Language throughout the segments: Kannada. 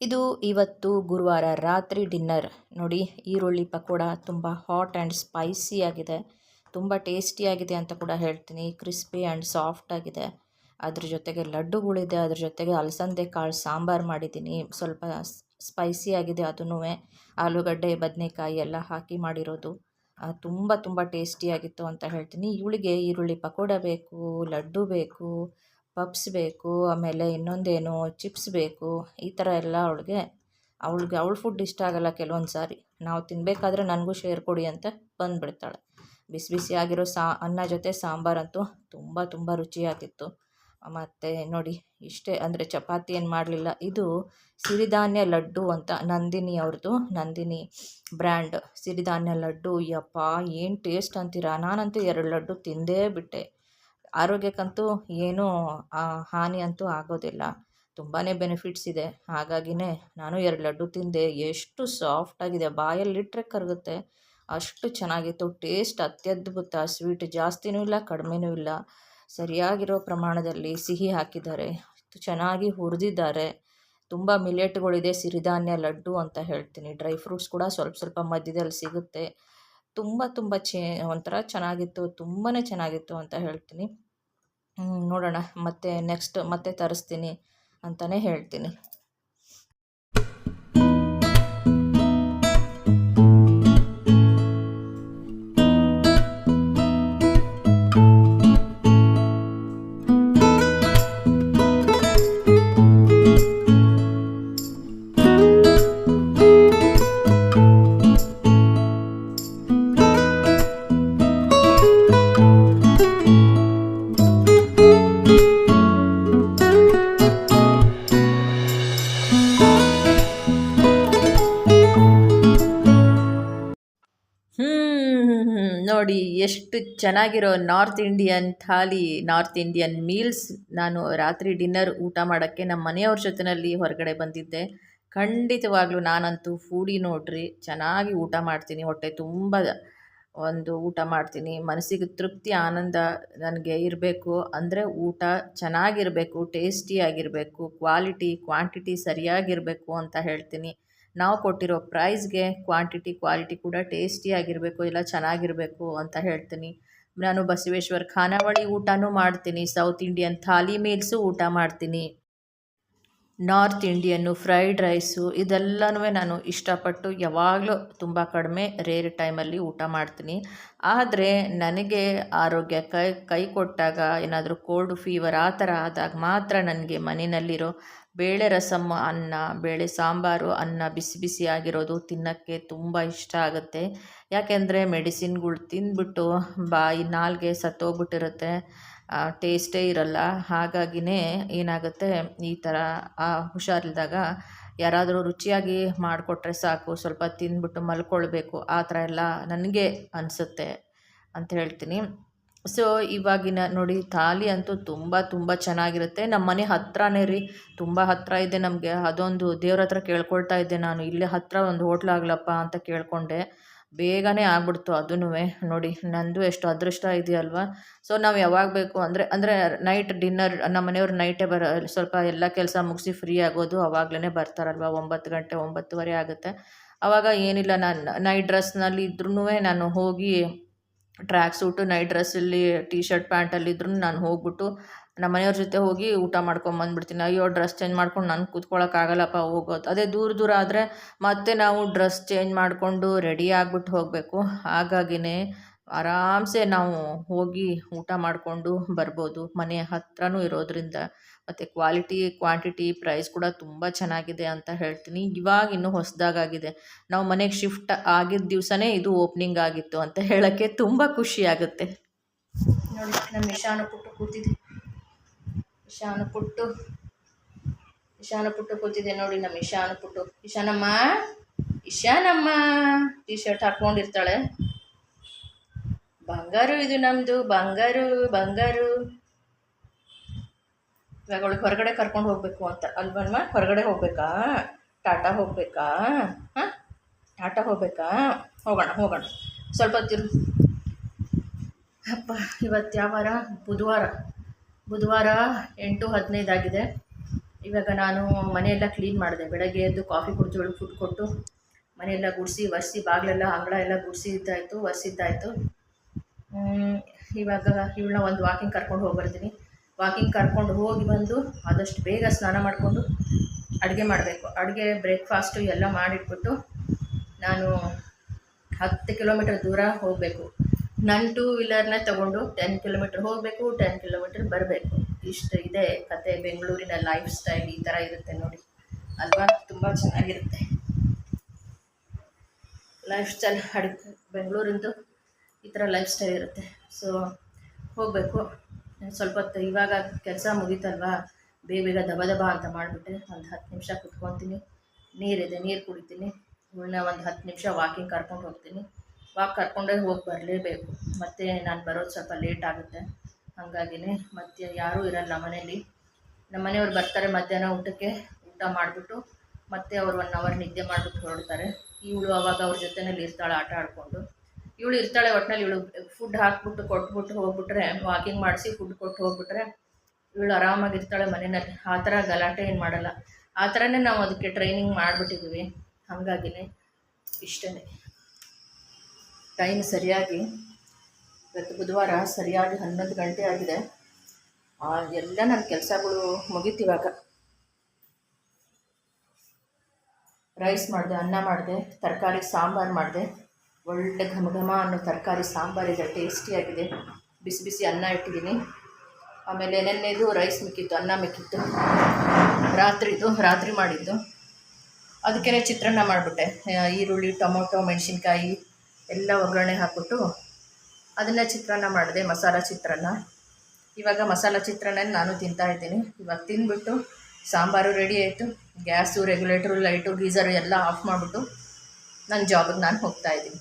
ಇದು ಇವತ್ತು ಗುರುವಾರ ರಾತ್ರಿ ಡಿನ್ನರ್. ನೋಡಿ, ಈರುಳ್ಳಿ ಪಕೋಡ ತುಂಬ ಹಾಟ್ ಆ್ಯಂಡ್ ಸ್ಪೈಸಿ ಆಗಿದೆ. ತುಂಬ ಟೇಸ್ಟಿಯಾಗಿದೆ ಅಂತ ಕೂಡ ಹೇಳ್ತೀನಿ. ಕ್ರಿಸ್ಪಿ ಆ್ಯಂಡ್ ಸಾಫ್ಟ್ ಆಗಿದೆ. ಅದ್ರ ಜೊತೆಗೆ ಲಡ್ಡುಗಳಿದೆ, ಅದ್ರ ಜೊತೆಗೆ ಅಲಸಂದೆ ಕಾಳು ಸಾಂಬಾರು ಮಾಡಿದ್ದೀನಿ. ಸ್ವಲ್ಪ ಸ್ಪೈಸಿ ಆಗಿದೆ ಅದೂ ಆಲೂಗಡ್ಡೆ, ಬದನೆಕಾಯಿ ಎಲ್ಲ ಹಾಕಿ ಮಾಡಿರೋದು. ತುಂಬ ತುಂಬ ಟೇಸ್ಟಿಯಾಗಿತ್ತು ಅಂತ ಹೇಳ್ತೀನಿ. ಇವಳಿಗೆ ಈರುಳ್ಳಿ ಪಕೋಡ ಬೇಕು, ಲಡ್ಡು ಬೇಕು ಪಪ್ಸ್ ಬೇಕು, ಆಮೇಲೆ ಇನ್ನೊಂದೇನು ಚಿಪ್ಸ್ ಬೇಕು, ಈ ಥರ ಎಲ್ಲ ಅವಳಿಗೆ ಅವಳಿಗೆ ಅವಳ ಫುಡ್ ಇಷ್ಟ ಆಗೋಲ್ಲ ಕೆಲವೊಂದು ಸಾರಿ. ನಾವು ತಿನ್ನಬೇಕಾದ್ರೆ ನನಗೂ ಶೇರ್ ಕೊಡಿ ಅಂತ ಬಂದುಬಿಡ್ತಾಳೆ. ಬಿಸಿ ಬಿಸಿಯಾಗಿರೋ ಸಾ, ಅನ್ನ ಜೊತೆ ಸಾಂಬಾರಂತೂ ತುಂಬ ತುಂಬ ರುಚಿಯಾಗಿತ್ತು. ಮತ್ತು ನೋಡಿ, ಇಷ್ಟೇ ಅಂದರೆ ಚಪಾತಿ ಏನು ಮಾಡಲಿಲ್ಲ. ಇದು ಸಿರಿಧಾನ್ಯ ಲಡ್ಡು ಅಂತ ನಂದಿನಿ ಅವ್ರದ್ದು ನಂದಿನಿ ಬ್ರ್ಯಾಂಡ್ ಸಿರಿಧಾನ್ಯ ಲಡ್ಡು, ಯಪ್ಪ, ಏನು ಟೇಸ್ಟ್ ಅಂತೀರಾ? ನಾನಂತೂ ಎರಡು ಲಡ್ಡು ತಿಂದೇ ಬಿಟ್ಟೆ. ಆರೋಗ್ಯಕ್ಕಂತೂ ಏನೂ ಹಾನಿ ಅಂತೂ ಆಗೋದಿಲ್ಲ. ತುಂಬಾ ಬೆನಿಫಿಟ್ಸ್ ಇದೆ. ಹಾಗಾಗಿನೇ ನಾನು ಎರಡು ಲಡ್ಡು ತಿಂದೆ. ಎಷ್ಟು ಸಾಫ್ಟಾಗಿದೆ ಬಾಯಲ್ಲಿಟ್ಟರೆ ಕರಗುತ್ತೆ. ಅಷ್ಟು ಚೆನ್ನಾಗಿತ್ತು. ಟೇಸ್ಟ್ ಅತ್ಯದ್ಭುತ. ಸ್ವೀಟ್ ಜಾಸ್ತಿನೂ ಇಲ್ಲ, ಕಡಿಮೆನೂ ಇಲ್ಲ. ಸರಿಯಾಗಿರೋ ಪ್ರಮಾಣದಲ್ಲಿ ಸಿಹಿ ಹಾಕಿದ್ದಾರೆ. ಚೆನ್ನಾಗಿ ಹುರಿದಿದ್ದಾರೆ. ತುಂಬ ಮಿಲೆಟ್ಗಳಿದೆ ಸಿರಿಧಾನ್ಯ ಲಡ್ಡು ಅಂತ ಹೇಳ್ತೀನಿ. ಡ್ರೈ ಫ್ರೂಟ್ಸ್ ಕೂಡ ಸ್ವಲ್ಪ ಸ್ವಲ್ಪ ಮಧ್ಯದಲ್ಲಿ ಸಿಗುತ್ತೆ. ತುಂಬ ತುಂಬ ಚೇ, ಒಂಥರ ಚೆನ್ನಾಗಿತ್ತು ತುಂಬಾ ಚೆನ್ನಾಗಿತ್ತು ಅಂತ ಹೇಳ್ತೀನಿ. ನೋಡೋಣ. ಮತ್ತೆ ನೆಕ್ಸ್ಟ್ ಮತ್ತೆ ತರಿಸ್ತೀನಿ ಅಂತಲೇ ಹೇಳ್ತೀನಿ. ಚೆನ್ನಾಗಿರೋ north Indian thali, north Indian meals ನಾನು ರಾತ್ರಿ ಡಿನ್ನರ್ ಊಟ ಮಾಡೋಕ್ಕೆ ನಮ್ಮ ಮನೆಯವ್ರ ಜೊತೆಯಲ್ಲಿ ಹೊರಗಡೆ ಬಂದಿದ್ದೆ. ಖಂಡಿತವಾಗ್ಲೂ ನಾನಂತೂ ಫೂಡಿ ನೋಡ್ರಿ, ಚೆನ್ನಾಗಿ ಊಟ ಮಾಡ್ತೀನಿ, ಹೊಟ್ಟೆ ತುಂಬ ಒಂದು ಊಟ ಮಾಡ್ತೀನಿ. ಮನಸ್ಸಿಗೆ ತೃಪ್ತಿ, ಆನಂದ ನನಗೆ ಇರಬೇಕು. ಅಂದರೆ ಊಟ ಚೆನ್ನಾಗಿರಬೇಕು ಟೇಸ್ಟಿಯಾಗಿರಬೇಕು ಕ್ವಾಲಿಟಿ, ಕ್ವಾಂಟಿಟಿ ಸರಿಯಾಗಿರಬೇಕು ಅಂತ ಹೇಳ್ತೀನಿ. ನಾವು ಕೊಟ್ಟಿರೋ ಪ್ರೈಸ್ಗೆ ಕ್ವಾಂಟಿಟಿ ಕ್ವಾಲಿಟಿ ಕೂಡ ಟೇಸ್ಟಿಯಾಗಿರಬೇಕು ಇಲ್ಲ ಚೆನ್ನಾಗಿರಬೇಕು ಅಂತ ಹೇಳ್ತೀನಿ. ನಾನು ಬಸವೇಶ್ವರ ಖಾನಾವಳಿ ಊಟನೂ ಮಾಡ್ತೀನಿ ಸೌತ್ ಇಂಡಿಯನ್ ಥಾಲಿ ಮೀಲ್ಸು ಊಟ ಮಾಡ್ತೀನಿ. ನಾರ್ತ್ ಇಂಡಿಯನ್ನು, ಫ್ರೈಡ್ ರೈಸು ಇದೆಲ್ಲನೂ ನಾನು ಇಷ್ಟಪಟ್ಟು ಯಾವಾಗಲೂ ತುಂಬ ಕಡಿಮೆ ರೇರ್ ಟೈಮಲ್ಲಿ ಊಟ ಮಾಡ್ತೀನಿ. ಆದರೆ ನನಗೆ ಆರೋಗ್ಯ ಕೈ ಕೈ ಕೊಟ್ಟಾಗ ಏನಾದರೂ ಕೋಲ್ಡ್ ಫೀವರ್ ಆ ಥರ ಆದಾಗ ಮಾತ್ರ ನನಗೆ ಮನೆಯಲ್ಲಿರೋ ಬೇಳೆ ರಸಮ್ ಅನ್ನ, ಬೇಳೆ ಸಾಂಬಾರು ಅನ್ನ ಬಿಸಿ ಬಿಸಿ ಆಗಿರೋದು ತಿನ್ನೋಕ್ಕೆ ತುಂಬ ಇಷ್ಟ ಆಗುತ್ತೆ. ಯಾಕೆಂದರೆ ಮೆಡಿಸಿನ್ಗಳು ತಿಂದ್ಬಿಟ್ಟು ಬಾಯಿ ನಾಲ್ಗೆ ಸತ್ತೋಗ್ಬಿಟ್ಟಿರುತ್ತೆ. ಟೇಸ್ಟೇ ಇರಲ್ಲ. ಹಾಗಾಗಿನೇ ಏನಾಗುತ್ತೆ? ಈ ಥರ ಹುಷಾರಿಲ್ದಾಗ ಯಾರಾದರೂ ರುಚಿಯಾಗಿ ಮಾಡಿಕೊಟ್ರೆ ಸಾಕು. ಸ್ವಲ್ಪ ತಿಂದ್ಬಿಟ್ಟು ಮಲ್ಕೊಳ್ಬೇಕು. ಆ ಥರ ಎಲ್ಲ ನನಗೆ ಅನಿಸುತ್ತೆ ಅಂತ ಹೇಳ್ತೀನಿ. ಸೊ, ಇವಾಗಿನ ನೋಡಿ, ಥಾಲಿ ಅಂತೂ ತುಂಬ ತುಂಬ ಚೆನ್ನಾಗಿರುತ್ತೆ. ನಮ್ಮ ಮನೆ ಹತ್ರನೇ ರೀ. ತುಂಬ ಹತ್ತಿರ ಇದೆ ನಮಗೆ. ಅದೊಂದು ದೇವ್ರ ಹತ್ರ ಕೇಳ್ಕೊಳ್ತಾ ಇದ್ದೆ ನಾನು. ಇಲ್ಲೇ ಹತ್ತಿರ ಒಂದು ಹೋಟ್ಲ್ ಆಗ್ಲಪ್ಪ ಅಂತ ಕೇಳಿಕೊಂಡೆ. ಬೇಗನೆ ಆಗ್ಬಿಡ್ತು ಅದೂ ನೋಡಿ, ನಂದು ಎಷ್ಟು ಅದೃಷ್ಟ ಇದೆಯಲ್ವ? ಸೊ ನಾವು ಯಾವಾಗ ಬೇಕು ಅಂದರೆ ಅಂದರೆ ನೈಟ್ ಡಿನ್ನರ್ ನಮ್ಮ ಮನೆಯವ್ರು ನೈಟೇ ಬರ, ಸ್ವಲ್ಪ ಎಲ್ಲ ಕೆಲಸ ಮುಗಿಸಿ ಫ್ರೀ ಆಗೋದು ಅವಾಗಲೇ ಬರ್ತಾರಲ್ವ? ಒಂಬತ್ತು ಗಂಟೆ, ಒಂಬತ್ತುವರೆ ಆಗುತ್ತೆ. ಆವಾಗ ಏನಿಲ್ಲ, ನಾನು ನೈಟ್ ಡ್ರೆಸ್ನಲ್ಲಿ ಇದ್ರೂ ನಾನು ಹೋಗಿ ಟ್ರ್ಯಾಕ್ ಸೂಟು ನೈಟ್ ಡ್ರೆಸ್ಸಲ್ಲಿ ಟೀ ಶರ್ಟ್ ಪ್ಯಾಂಟಲ್ಲಿದ್ರೂ ನಾನು ಹೋಗ್ಬಿಟ್ಟು ನಮ್ಮ ಮನೆಯವ್ರ ಜೊತೆ ಹೋಗಿ ಊಟ ಮಾಡ್ಕೊಂಬಂದ್ಬಿಡ್ತೀನಿ ಅಯ್ಯೋ ಡ್ರೆಸ್ ಚೇಂಜ್ ಮಾಡ್ಕೊಂಡು ನಾನು ಕೂತ್ಕೊಳ್ಳೋಕ್ಕಾಗಲ್ಲಪ್ಪ ಹೋಗೋದು. ಅದೇ ದೂರ ದೂರ ಆದರೆ ಮತ್ತೆ ನಾವು ಡ್ರೆಸ್ ಚೇಂಜ್ ಮಾಡಿಕೊಂಡು ರೆಡಿ ಆಗಿಬಿಟ್ಟು ಹೋಗಬೇಕು. ಹಾಗಾಗಿನೇ ಆರಾಮ್ಸೆ ನಾವು ಹೋಗಿ ಊಟ ಮಾಡಿಕೊಂಡು ಬರ್ಬೋದು. ಮನೆ ಹತ್ರನೂ ಇರೋದ್ರಿಂದ. ಮತ್ತು ಕ್ವಾಲಿಟಿ ಕ್ವಾಂಟಿಟಿ ಪ್ರೈಸ್ ಕೂಡ ತುಂಬ ಚೆನ್ನಾಗಿದೆ ಅಂತ ಹೇಳ್ತೀನಿ. ಇವಾಗ ಇನ್ನೂ ಹೊಸದಾಗಿದೆ ನಾವು ಮನೆಗೆ ಶಿಫ್ಟ್ ಆಗಿದ್ದ ದಿವಸನೇ ಇದು ಓಪನಿಂಗ್ ಆಗಿತ್ತು ಅಂತ ಹೇಳೋಕ್ಕೆ ತುಂಬ ಖುಷಿ ಆಗುತ್ತೆ. ನೋಡಿ, ನಮ್ಮ ಇಶಾನು ಪುಟ್ಟು ಕೂತಿದೆ ಇಶಾನ ಪುಟ್ಟು. ಇಶಾನ ಪುಟ್ಟು ಕೂತಿದೆ ನೋಡಿ ನಮ್ಮ ಇಶಾನ ಪುಟ್ಟು. ಇಶಾನಮ್ಮ ಇಶಾನಮ್ಮ ಟಿ ಶರ್ಟ್ ಹಾಕ್ಕೊಂಡಿರ್ತಾಳೆ. ಬಂಗಾರು ಇದು ನಮ್ಮದು ಬಂಗಾರು ಬಂಗಾರು. ಇವಾಗ ಅವಳಿಗೆ ಹೊರಗಡೆ ಕರ್ಕೊಂಡು ಹೋಗಬೇಕು ಅಂತ. ಅಲ್ವನ್ಮ ಹೊರಗಡೆ ಹೋಗ್ಬೇಕಾ? ಟಾಟಾ ಹೋಗಬೇಕಾ? ಹಾಂ? ಟಾಟಾ ಹೋಗಬೇಕಾ? ಹೋಗೋಣ ಹೋಗೋಣ. ಸ್ವಲ್ಪ ತಿರು ಅಪ್ಪ, ಇವತ್ತು ಯಾವ ವಾರ? ಬುಧವಾರ. ಬುಧವಾರ ಎಂಟು ಹದಿನೈದಾಗಿದೆ ಇವಾಗ ನಾನು ಮನೆಯೆಲ್ಲ ಕ್ಲೀನ್ ಮಾಡಿದೆ. ಬೆಳಗ್ಗೆ ಎದ್ದು ಕಾಫಿ ಕುಡಿದು ಫುಡ್ ಕೊಟ್ಟು ಮನೆಯೆಲ್ಲ ಗುಡಿಸಿ, ಒರೆಸಿ, ಬಾಗಿಲೆಲ್ಲ, ಅಂಗಳ ಎಲ್ಲ ಗುಡಿಸಿದ್ದಾಯಿತು ಒರೆಸಿದ್ದಾಯಿತು. ಇವಾಗ ಇವಳನ್ನ ಒಂದು ವಾಕಿಂಗ್ ಕರ್ಕೊಂಡು ಹೋಗಿ ಬರ್ತೀನಿ. ವಾಕಿಂಗ್ ಕರ್ಕೊಂಡು ಹೋಗಿ ಬಂದು ಆದಷ್ಟು ಬೇಗ ಸ್ನಾನ ಮಾಡಿಕೊಂಡು ಅಡುಗೆ ಮಾಡಬೇಕು. ಅಡುಗೆ ಬ್ರೇಕ್ಫಾಸ್ಟು ಎಲ್ಲ ಮಾಡಿಟ್ಬಿಟ್ಟು ನಾನು ಹತ್ತು ಕಿಲೋಮೀಟರ್ ದೂರ ಹೋಗಬೇಕು. ನನ್ನ ಟೂ ವೀಲರ್ನ ತಗೊಂಡು ಟೆನ್ ಕಿಲೋಮೀಟ್ರ್ ಹೋಗಬೇಕು ಟೆನ್ ಕಿಲೋಮೀಟ್ರ್ ಬರಬೇಕು. ಇಷ್ಟು ಇದೆ ಕತೆ, ಬೆಂಗಳೂರಿನ ಲೈಫ್ ಸ್ಟೈಲ್ ಈ ಥರ ಇರುತ್ತೆ ನೋಡಿ. ಅಲ್ವಾ? ತುಂಬ ಚೆನ್ನಾಗಿರುತ್ತೆ. ಲೈಫ್ ಸ್ಟೈಲ್ ಅಡುಗೆ ಬೆಂಗಳೂರಿಂದು ಈ ಥರ ಲೈಫ್ ಸ್ಟೈಲ್ ಇರುತ್ತೆ. ಸೊ ಹೋಗಬೇಕು. ಸ್ವಲ್ಪ ಹೊತ್ತು ಇವಾಗ ಕೆಲಸ ಮುಗೀತಲ್ವಾ? ಬೇಗ ಬೇಗ ದಬ ದಬ ಅಂತ ಮಾಡಿಬಿಟ್ಟೆ ಒಂದು ಹತ್ತು ನಿಮಿಷ ಕುತ್ಕೊತೀನಿ. ನೀರಿದೆ, ನೀರು ಕುಡಿತೀನಿ. ಇವಳನ್ನ ಒಂದು ಹತ್ತು ನಿಮಿಷ ವಾಕಿಂಗ್ ಕರ್ಕೊಂಡು ಹೋಗ್ತೀನಿ. ವಾಕ್ ಕರ್ಕೊಂಡೇ ಹೋಗಿ ಬರಲೇಬೇಕು. ಮತ್ತು ನಾನು ಬರೋದು ಸ್ವಲ್ಪ ಲೇಟ್ ಆಗುತ್ತೆ. ಹಾಗಾಗಿನೇ ಮತ್ತೆ ಯಾರೂ ಇರಲ್ಲ ಮನೇಲಿ. ನಮ್ಮ ಮನೆಯವ್ರು ಬರ್ತಾರೆ ಮಧ್ಯಾಹ್ನ ಊಟಕ್ಕೆ, ಊಟ ಮಾಡಿಬಿಟ್ಟು ಮತ್ತೆ ಅವ್ರು ಒನ್ ಅವರ್ ನಿದ್ದೆ ಮಾಡಿಬಿಟ್ಟು ಹೊರಡ್ತಾರೆ. ಇವಳು ಅವಾಗ ಅವ್ರ ಜೊತೆಯಲ್ಲಿ ಇರ್ತಾಳೆ ಆಟ ಆಡಿಕೊಂಡು. ಇವಳು ಇರ್ತಾಳೆ ಒಟ್ಟಿನಲ್ಲಿ ಇವಳು ಫುಡ್ ಹಾಕ್ಬಿಟ್ಟು ಕೊಟ್ಬಿಟ್ಟು ಹೋಗ್ಬಿಟ್ರೆ ವಾಕಿಂಗ್ ಮಾಡಿಸಿ ಫುಡ್ ಕೊಟ್ಟು ಹೋಗ್ಬಿಟ್ರೆ ಇವಳು ಆರಾಮಾಗಿರ್ತಾಳೆ ಮನೆಯಲ್ಲಿ. ಆ ಥರ ಗಲಾಟೆ ಏನು ಮಾಡಲ್ಲ. ಆ ಥರನೇ ನಾವು ಅದಕ್ಕೆ ಟ್ರೈನಿಂಗ್ ಮಾಡಿಬಿಟ್ಟಿದ್ದೀವಿ. ಹಾಗಾಗಿನೇ ಇಷ್ಟೇ ಟೈಮ್ ಸರಿಯಾಗಿ, ಇವತ್ತು ಬುಧವಾರ ಸರಿಯಾಗಿ ಹನ್ನೊಂದು ಗಂಟೆ ಆಗಿದೆ. ಎಲ್ಲ ನನ್ನ ಕೆಲಸಗಳು ಮುಗೀತಿವಾಗ ರೈಸ್ ಮಾಡಿದೆ, ಅನ್ನ ಮಾಡಿದೆ, ತರಕಾರಿ ಸಾಂಬಾರು ಮಾಡಿದೆ. ಒಳ್ಳೆ ಘಮ ಘಮ ಅನ್ನೋ ತರಕಾರಿ ಸಾಂಬಾರಿದೆ ಟೇಸ್ಟಿಯಾಗಿದೆ ಬಿಸಿ ಬಿಸಿ ಅನ್ನ ಇಟ್ಟಿದ್ದೀನಿ. ಆಮೇಲೆ ನೆನ್ನೆದು ರೈಸ್ ಮಿಕ್ಕಿತ್ತು, ಅನ್ನ ಮಿಕ್ಕಿತ್ತು. ರಾತ್ರಿದು, ರಾತ್ರಿ ಮಾಡಿದ್ದು. ಅದಕ್ಕೆ ಚಿತ್ರಾನ್ನ ಮಾಡಿಬಿಟ್ಟೆ. ಈರುಳ್ಳಿ, ಟೊಮೊಟೊ, ಮೆಣಸಿನ್ಕಾಯಿ ಎಲ್ಲ ಒಗ್ಗರಣೆ ಹಾಕ್ಬಿಟ್ಟು ಅದನ್ನು ಚಿತ್ರಾನ್ನ ಮಾಡಿದೆ, ಮಸಾಲ ಚಿತ್ರಾನ್ನ. ಇವಾಗ ಮಸಾಲ ಚಿತ್ರಾನ್ನ ನಾನು ತಿಂತಾ ಇದ್ದೀನಿ. ಇವಾಗ ತಿಂದ್ಬಿಟ್ಟು ಸಾಂಬಾರು ರೆಡಿ ಆಯಿತು. ಗ್ಯಾಸು ರೆಗ್ಯುಲೇಟ್ರು ಲೈಟು ಗೀಸರು ಎಲ್ಲ ಆಫ್ ಮಾಡಿಬಿಟ್ಟು ನನ್ನ ಜಾಬಿಗೆ ನಾನು ಹೋಗ್ತಾ ಇದ್ದೀನಿ.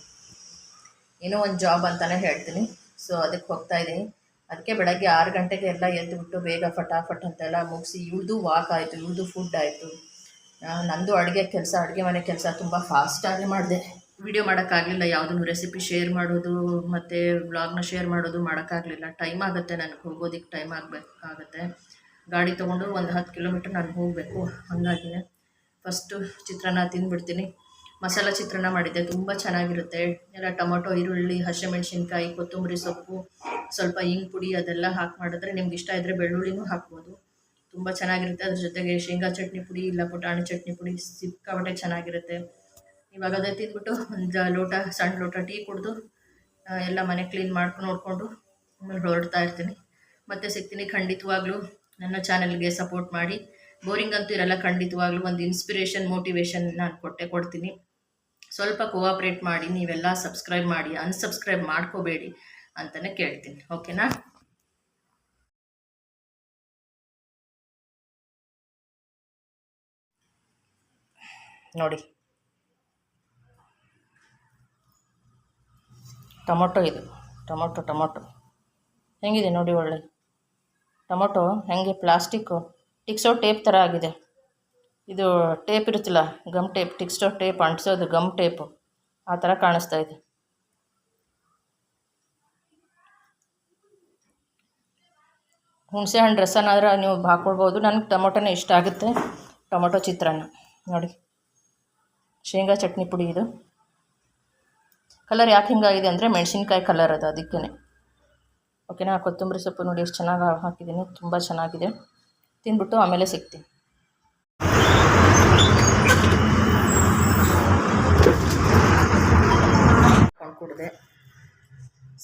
ಏನೋ ಒಂದು ಜಾಬ್ ಅಂತಲೇ ಹೇಳ್ತೀನಿ. ಸೊ ಅದಕ್ಕೆ ಹೋಗ್ತಾ ಇದ್ದೀನಿ. ಅದಕ್ಕೆ ಬೆಳಗ್ಗೆ ಆರು ಗಂಟೆಗೆ ಎಲ್ಲ ಎದ್ದುಬಿಟ್ಟು ಬೇಗ ಫಟಾಫಟ್ ಅಂತೆಲ್ಲ ಮುಗಿಸಿ ಇಳ್ದು ವಾಕ್ ಆಯಿತು ಇಳ್ದು ಫುಡ್ ಆಯಿತು. ನಂದು ಅಡುಗೆ ಕೆಲಸ, ಅಡುಗೆ ಮನೆ ಕೆಲಸ ತುಂಬ ಫಾಸ್ಟಾಗಿ ಮಾಡಿದೆ. ವಿಡಿಯೋ ಮಾಡೋಕ್ಕಾಗಲಿಲ್ಲ. ಯಾವುದನ್ನು ರೆಸಿಪಿ ಶೇರ್ ಮಾಡೋದು, ಮತ್ತು ವ್ಲಾಗ್ನ ಶೇರ್ ಮಾಡೋದು ಮಾಡೋಕ್ಕಾಗಲಿಲ್ಲ. ಟೈಮ್ ಆಗುತ್ತೆ ನನಗೆ ಹೋಗೋದಕ್ಕೆ ಟೈಮ್ ಆಗಬೇಕಾಗತ್ತೆ ಗಾಡಿ ತೊಗೊಂಡು ಒಂದು ಹತ್ತು ಕಿಲೋಮೀಟ್ರ್ ನಾನು ಹೋಗಬೇಕು. ಹಾಗಾಗಿನೇ ಫಸ್ಟು ಚಿತ್ರಾನ್ನ ತಿಂದುಬಿಡ್ತೀನಿ. ಮಸಾಲ ಚಿತ್ರಾನ್ನ ಮಾಡಿದ್ದೆ. ತುಂಬ ಚೆನ್ನಾಗಿರುತ್ತೆ. ಎಲ್ಲ ಟೊಮೊಟೊ, ಈರುಳ್ಳಿ, ಹಸಿಮೆಣ್ಸಿನ್ಕಾಯಿ, ಕೊತ್ತಂಬರಿ ಸೊಪ್ಪು, ಸ್ವಲ್ಪ ಹಿಂಗೆ ಪುಡಿ ಅದೆಲ್ಲ ಹಾಕಿ ಮಾಡಿದ್ರೆ ನಿಮ್ಗೆ ಇಷ್ಟ ಇದ್ದರೆ ಬೆಳ್ಳುಳ್ಳಿನೂ ಹಾಕ್ಬೋದು. ತುಂಬ ಚೆನ್ನಾಗಿರುತ್ತೆ. ಅದ್ರ ಜೊತೆಗೆ ಶೇಂಗಾ ಚಟ್ನಿ ಪುಡಿ ಇಲ್ಲ ಪುಟಾಣಿ ಚಟ್ನಿ ಪುಡಿ ಸಿಕ್ಕಾಬಟ್ಟೆ ಚೆನ್ನಾಗಿರುತ್ತೆ. ಇವಾಗ ತಿಂದ್ಬಿಟ್ಟು ಒಂದು ಲೋಟ, ಸಣ್ಣ ಲೋಟ ಟೀ ಕುಡಿದು ಎಲ್ಲ ಮನೆ ಕ್ಲೀನ್ ಮಾಡ್ಕೊಂಡು ನೋಡಿಕೊಂಡು ಆಮೇಲೆ ಹೊರಡ್ತಾ ಇರ್ತೀನಿ. ಮತ್ತೆ ಸಿಗ್ತೀನಿ ಖಂಡಿತವಾಗ್ಲೂ ನನ್ನ ಚಾನಲ್ಗೆ ಸಪೋರ್ಟ್ ಮಾಡಿ. ಬೋರಿಂಗ್ ಅಂತೂ ಇರಲ್ಲ, ಖಂಡಿತವಾಗ್ಲೂ ಒಂದು ಇನ್ಸ್ಪಿರೇಷನ್ ಮೋಟಿವೇಶನ್ ನಾನು ಕೊಟ್ಟೆ, ಕೊಡ್ತೀನಿ. ಸ್ವಲ್ಪ ಕೋಆಪ್ರೇಟ್ ಮಾಡಿ, ನೀವೆಲ್ಲ ಸಬ್ಸ್ಕ್ರೈಬ್ ಮಾಡಿ, ಅನ್ಸಬ್ಸ್ಕ್ರೈಬ್ ಮಾಡ್ಕೋಬೇಡಿ ಅಂತಲೇ ಕೇಳ್ತೀನಿ, ಓಕೆನಾ? ನೋಡಿ. ಟೊಮೊಟೊ ಇದು. Tomato tomato. ಹೆಂಗಿದೆ ನೋಡಿ ಒಳ್ಳೆ. ಟೊಮೊಟೊ ಹೆಂಗೆ ಪ್ಲಾಸ್ಟಿಕ್ಕು ಟಿಕ್ಸೋ ಟೇಪ್ ಥರ ಆಗಿದೆ. ಇದು ಟೇಪ್ ಇರುತ್ತಲ್ಲ, ಗಮ್ ಟೇಪ್ ಟಿಕ್ಸ್ಟೋ ಟೇಪ್, ಅಂಟಿಸೋದು ಗಮ್ ಟೇಪು. ಆ ಥರ ಕಾಣಿಸ್ತಾ ಇದೆ. ಹುಣಸೆ ಹಣ್ಣು ರಸನಾದ್ರೆ ನೀವು ಹಾಕ್ಕೊಳ್ಬೋದು ನನಗೆ ಟೊಮೊಟೊನೇ ಇಷ್ಟ ಆಗುತ್ತೆ. ಟೊಮೊಟೊ ಚಿತ್ರಾನ್ನ. ನೋಡಿ. ಶೇಂಗಾ ಚಟ್ನಿ ಪುಡಿ ಇದು. ಕಲರ್ ಯಾಕೆ ಹಿಂಗಾಗಿದೆ ಅಂದರೆ ಮೆಣಸಿನ್ಕಾಯಿ ಕಲರ್ ಅದು ಅದಕ್ಕೇ ಓಕೆನಾ? ಕೊತ್ತಂಬರಿ ಸೊಪ್ಪು ನೋಡಿ ಎಷ್ಟು ಚೆನ್ನಾಗಿ ಹಾಕಿದ್ದೀನಿ. ತುಂಬ ಚೆನ್ನಾಗಿದೆ. ತಿಂದ್ಬಿಟ್ಟು ಆಮೇಲೆ ಸಿಗ್ತೀನಿ.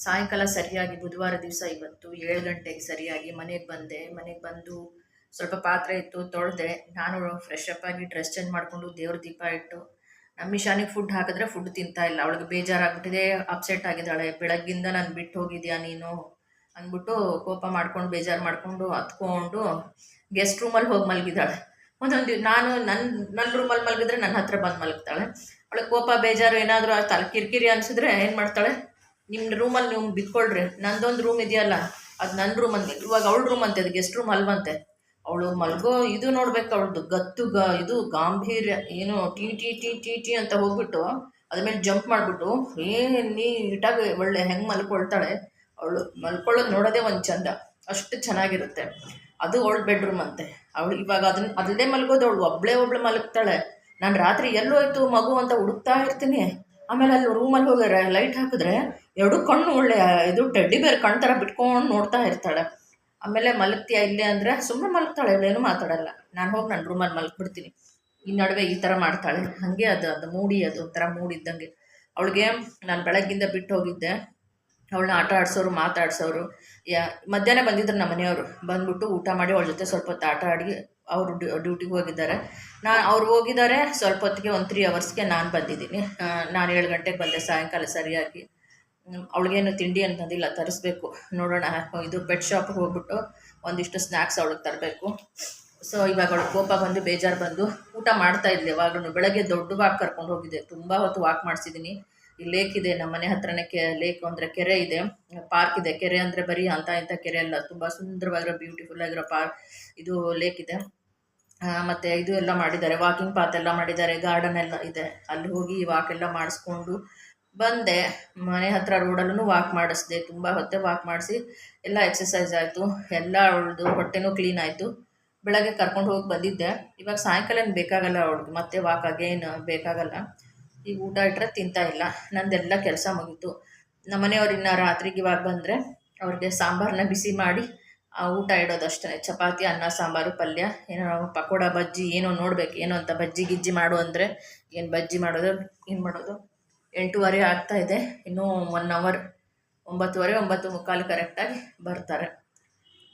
ಸಾಯಂಕಾಲ ಸರಿಯಾಗಿ, ಬುಧವಾರ ದಿವಸ ಇವತ್ತು ಏಳು ಗಂಟೆಗೆ ಸರಿಯಾಗಿ ಮನೆಗೆ ಬಂದೆ. ಮನೆಗೆ ಬಂದು ಸ್ವಲ್ಪ ಪಾತ್ರೆ ಇತ್ತು, ತೊಳೆದೆ. ನಾನು ಫ್ರೆಶ್ ಅಪ್ ಆಗಿ ಡ್ರೆಸ್ ಚೇಂಜ್ ಮಾಡಿಕೊಂಡು ದೇವ್ರ ದೀಪ ಇಟ್ಟು ನಮ್ಮ ಫುಡ್ ಹಾಕಿದ್ರೆ ಫುಡ್ ತಿಂತಾ ಇಲ್ಲ. ಅವಳಿಗೆ ಬೇಜಾರಾಗ್ಬಿಟ್ಟಿದೆ. ಅಪ್ಸೆಟ್ ಆಗಿದ್ದಾಳೆ. ಬೆಳಗ್ಗಿಂದ ನಾನು ಬಿಟ್ಟು ಹೋಗಿದ್ಯಾ ನೀನು? ಅಂದ್ಬಿಟ್ಟು ಕೋಪ ಮಾಡ್ಕೊಂಡು, ಬೇಜಾರು ಮಾಡಿಕೊಂಡು ಹತ್ಕೊಂಡು ಗೆಸ್ಟ್ ರೂಮಲ್ಲಿ ಹೋಗಿ ಮಲಗಿದ್ದಾಳೆ. ಒಂದೊಂದು ನಾನು ನನ್ನ ನನ್ನ ರೂಮಲ್ಲಿ ಮಲಗಿದ್ರೆ ನನ್ನ ಹತ್ರ ಬಂದು ಮಲಗ್ತಾಳೆ. ಅವಳಿಗೆ ಕೋಪ, ಬೇಜಾರು ಏನಾದರೂ ತಲೆ ಕಿರಿಕಿರಿ ಅನಿಸಿದ್ರೆ ಏನು ಮಾಡ್ತಾಳೆ? ನಿಮ್ಮ ರೂಮಲ್ಲಿ ನೀವು ಬಿತ್ಕೊಳ್ರಿ. ನಂದೊಂದು ರೂಮ್ ಇದೆಯಲ್ಲ, ಅದು ನನ್ನ ರೂಮ್ ಅಂತ. ಇವಾಗ ಅವಳ ರೂಮ್ ಅಂತೆ, ಅದು ಗೆಸ್ಟ್ ರೂಮ್ ಅಲ್ವಂತೆ. ಅವಳು ಮಲಗೋ, ಇದು ನೋಡ್ಬೇಕು ಅವಳದು ಗತ್ತು ಗ, ಇದು ಗಾಂಭೀರ್ಯ, ಏನು ಟಿ ಟಿ ಟಿ ಟಿ ಟಿ ಅಂತ ಹೋಗ್ಬಿಟ್ಟು ಅದ್ರ ಮೇಲೆ ಜಂಪ್ ಮಾಡಿಬಿಟ್ಟು ಏನು ನೀಟಾಗಿ ಒಳ್ಳೆ ಹೆಂಗೆ ಮಲ್ಕೊಳ್ತಾಳೆ, ಅವಳು ಮಲ್ಕೊಳ್ಳೋದು ನೋಡೋದೇ ಒಂದು ಚಂದ, ಅಷ್ಟು ಚೆನ್ನಾಗಿರುತ್ತೆ. ಅದು ಅವಳ ಬೆಡ್ರೂಮ್ ಅಂತೆ. ಅವಳು ಇವಾಗ ಅದನ್ನ ಅದಲ್ಲದೆ ಮಲ್ಗೋದು ಅವಳು, ಒಬ್ಳೆ ಒಬ್ಳೆ ಮಲಗ್ತಾಳೆ. ನಾನು ರಾತ್ರಿ ಎಲ್ಲೋಯ್ತು ಮಗು ಅಂತ ಹುಡುಕ್ತಾ ಇರ್ತೀನಿ. ಆಮೇಲೆ ಅಲ್ಲಿ ರೂಮಲ್ಲಿ ಹೋಗಿ ಲೈಟ್ ಹಾಕಿದ್ರೆ ಎರಡು ಕಣ್ಣು ಒಳ್ಳೆ, ಇದು ಟೆಡ್ಡಿ ಬೇರೆ ಕಣ್ಣು ಥರ ಬಿಟ್ಕೊಂಡು ನೋಡ್ತಾ ಇರ್ತಾಳೆ. ಆಮೇಲೆ ಮಲಗ್ತೀಯ ಇಲ್ಲೇ ಅಂದರೆ ಸುಮ್ಮನೆ ಮಲಗ್ತಾಳೆ ಇವಳೇನು ಮಾತಾಡಲ್ಲ. ನಾನು ಹೋಗಿ ನನ್ನ ರೂಮಲ್ಲಿ ಮಲಗ್ಬಿಡ್ತೀನಿ. ಈ ನಡುವೆ ಈ ಥರ ಮಾಡ್ತಾಳೆ. ಹಾಗೆ ಅದು ಅದು ಮೂಡಿ ಅದು, ಒಂಥರ ಮೂಡಿದ್ದಂಗೆ ಅವಳಿಗೆ ನಾನು ಬೆಳಗ್ಗಿಂದ ಬಿಟ್ಟು ಹೋಗಿದ್ದೆ. ಅವಳನ್ನ ಆಟ ಆಡಿಸೋರು, ಮಾತಾಡ್ಸೋರು, ಯಾ, ಮಧ್ಯಾಹ್ನ ಬಂದಿದ್ರು ನಮ್ಮ ಮನೆಯವರು. ಬಂದ್ಬಿಟ್ಟು ಊಟ ಮಾಡಿ ಅವಳ ಜೊತೆ ಸ್ವಲ್ಪ ಹೊತ್ತು ಆಟ ಆಡಿ ಅವರು ಡ್ಯೂಟಿಗೆ ಹೋಗಿದ್ದಾರೆ. ನಾನು, ಅವ್ರು ಹೋಗಿದ್ದಾರೆ ಸ್ವಲ್ಪ ಹೊತ್ತಿಗೆ, ಒಂದು ತ್ರೀ ಅವರ್ಸ್ಗೆ ನಾನು ಬಂದಿದ್ದೀನಿ. ನಾನು ಏಳು ಗಂಟೆಗೆ ಬಂದೆ, ಸಾಯಂಕಾಲ ಸರಿಯಾಗಿ. ಅವಳಿಗೇನು ತಿಂಡಿ ಅಂತಂದಿಲ್ಲ, ತರಿಸ್ಬೇಕು. ನೋಡೋಣ, ಇದು ಬೆಡ್ ಶಾಪ್ಗೆ ಹೋಗ್ಬಿಟ್ಟು ಒಂದಿಷ್ಟು ಸ್ನ್ಯಾಕ್ಸ್ ಅವಳಿಗೆ ತರಬೇಕು. ಸೊ ಇವಾಗ ಅವಳು ಕೋಪ ಬಂದು, ಬೇಜಾರು ಬಂದು ಊಟ ಮಾಡ್ತಾ ಇದ್ಲಿ ಯಾವಾಗಲೂ. ಬೆಳಗ್ಗೆ ದೊಡ್ಡ ವಾಕ್ ಕರ್ಕೊಂಡು ಹೋಗಿದ್ದೆ. ತುಂಬ ಹೊತ್ತು ವಾಕ್ ಮಾಡಿಸಿದ್ದೀನಿ ಈ ಲೇಕ್ ಇದೆ, ನಮ್ಮ ಮನೆ ಹತ್ರನೇ ಕೆ ಲೇಕ್ ಅಂದರೆ ಕೆರೆ ಇದೆ. ಪಾರ್ಕ್ ಇದೆ. ಕೆರೆ ಅಂದರೆ ಬರೀ ಅಂಥ ಇಂಥ ಕೆರೆ ಅಲ್ಲ. ತುಂಬ ಸುಂದರವಾಗಿರೋ ಬ್ಯೂಟಿಫುಲ್ ಆಗಿರೋ ಪಾರ್ಕ್ ಇದು ಲೇಕ್ ಇದೆ. ಮತ್ತೆ ಇದು ಎಲ್ಲ ಮಾಡಿದ್ದಾರೆ. ವಾಕಿಂಗ್ ಪಾತ್ ಎಲ್ಲ ಮಾಡಿದ್ದಾರೆ. ಗಾರ್ಡನ್ ಎಲ್ಲ ಇದೆ. ಅಲ್ಲಿ ಹೋಗಿ ವಾಕ್ ಎಲ್ಲ ಮಾಡಿಸ್ಕೊಂಡು ಬಂದೆ, ಮನೆ ಹತ್ರ ರೋಡಲ್ಲೂ ವಾಕ್ ಮಾಡಿಸ್ದೆ, ತುಂಬ ಹೊತ್ತೆ ವಾಕ್ ಮಾಡಿಸಿ, ಎಲ್ಲ ಎಕ್ಸಸೈಸ್ ಆಯಿತು, ಎಲ್ಲ ಅವಳದು ಹೊಟ್ಟೆನೂ ಕ್ಲೀನ್ ಆಯಿತು. ಬೆಳಗ್ಗೆ ಕರ್ಕೊಂಡು ಹೋಗಿ ಬಂದಿದ್ದೆ. ಇವಾಗ ಸಾಯಂಕಾಲ ಏನು ಬೇಕಾಗಲ್ಲ ಅವಳಿಗೆ, ಮತ್ತೆ ವಾಕ್ ಅಗೇನ್ ಬೇಕಾಗಲ್ಲ. ಈಗ ಊಟ ಇಟ್ಟರೆ ತಿಂತಾ ಇಲ್ಲ, ನಂದೆಲ್ಲ ಕೆಲಸ ಮುಗೀತು. ನಮ್ಮ ಮನೆಯವ್ರಿನ್ನ ರಾತ್ರಿಗೆ ಇವಾಗ ಬಂದರೆ, ಅವ್ರಿಗೆ ಸಾಂಬಾರನ್ನ ಬಿಸಿ ಮಾಡಿ, ಆ ಊಟ ಇಡೋದು ಅಷ್ಟೇ ಚಪಾತಿ, ಅನ್ನ, ಸಾಂಬಾರು, ಪಲ್ಯ, ಏನೋ ಪಕೋಡ, ಬಜ್ಜಿ, ಏನೋ ನೋಡ್ಬೇಕು, ಏನೋ ಅಂತ ಬಜ್ಜಿ, ಗಿಜ್ಜಿ ಮಾಡು ಅಂದರೆ, ಏನು ಬಜ್ಜಿ ಮಾಡೋದು, ಏನು ಮಾಡೋದು? ಎಂಟೂವರೆ ಆಗ್ತಾ ಇದೆ. ಇನ್ನೂ ಒನ್ ಅವರ್ ಒಂಬತ್ತುವರೆ, ಒಂಬತ್ತು ಮುಕ್ಕಾಲು ಕರೆಕ್ಟಾಗಿ ಬರ್ತಾರೆ.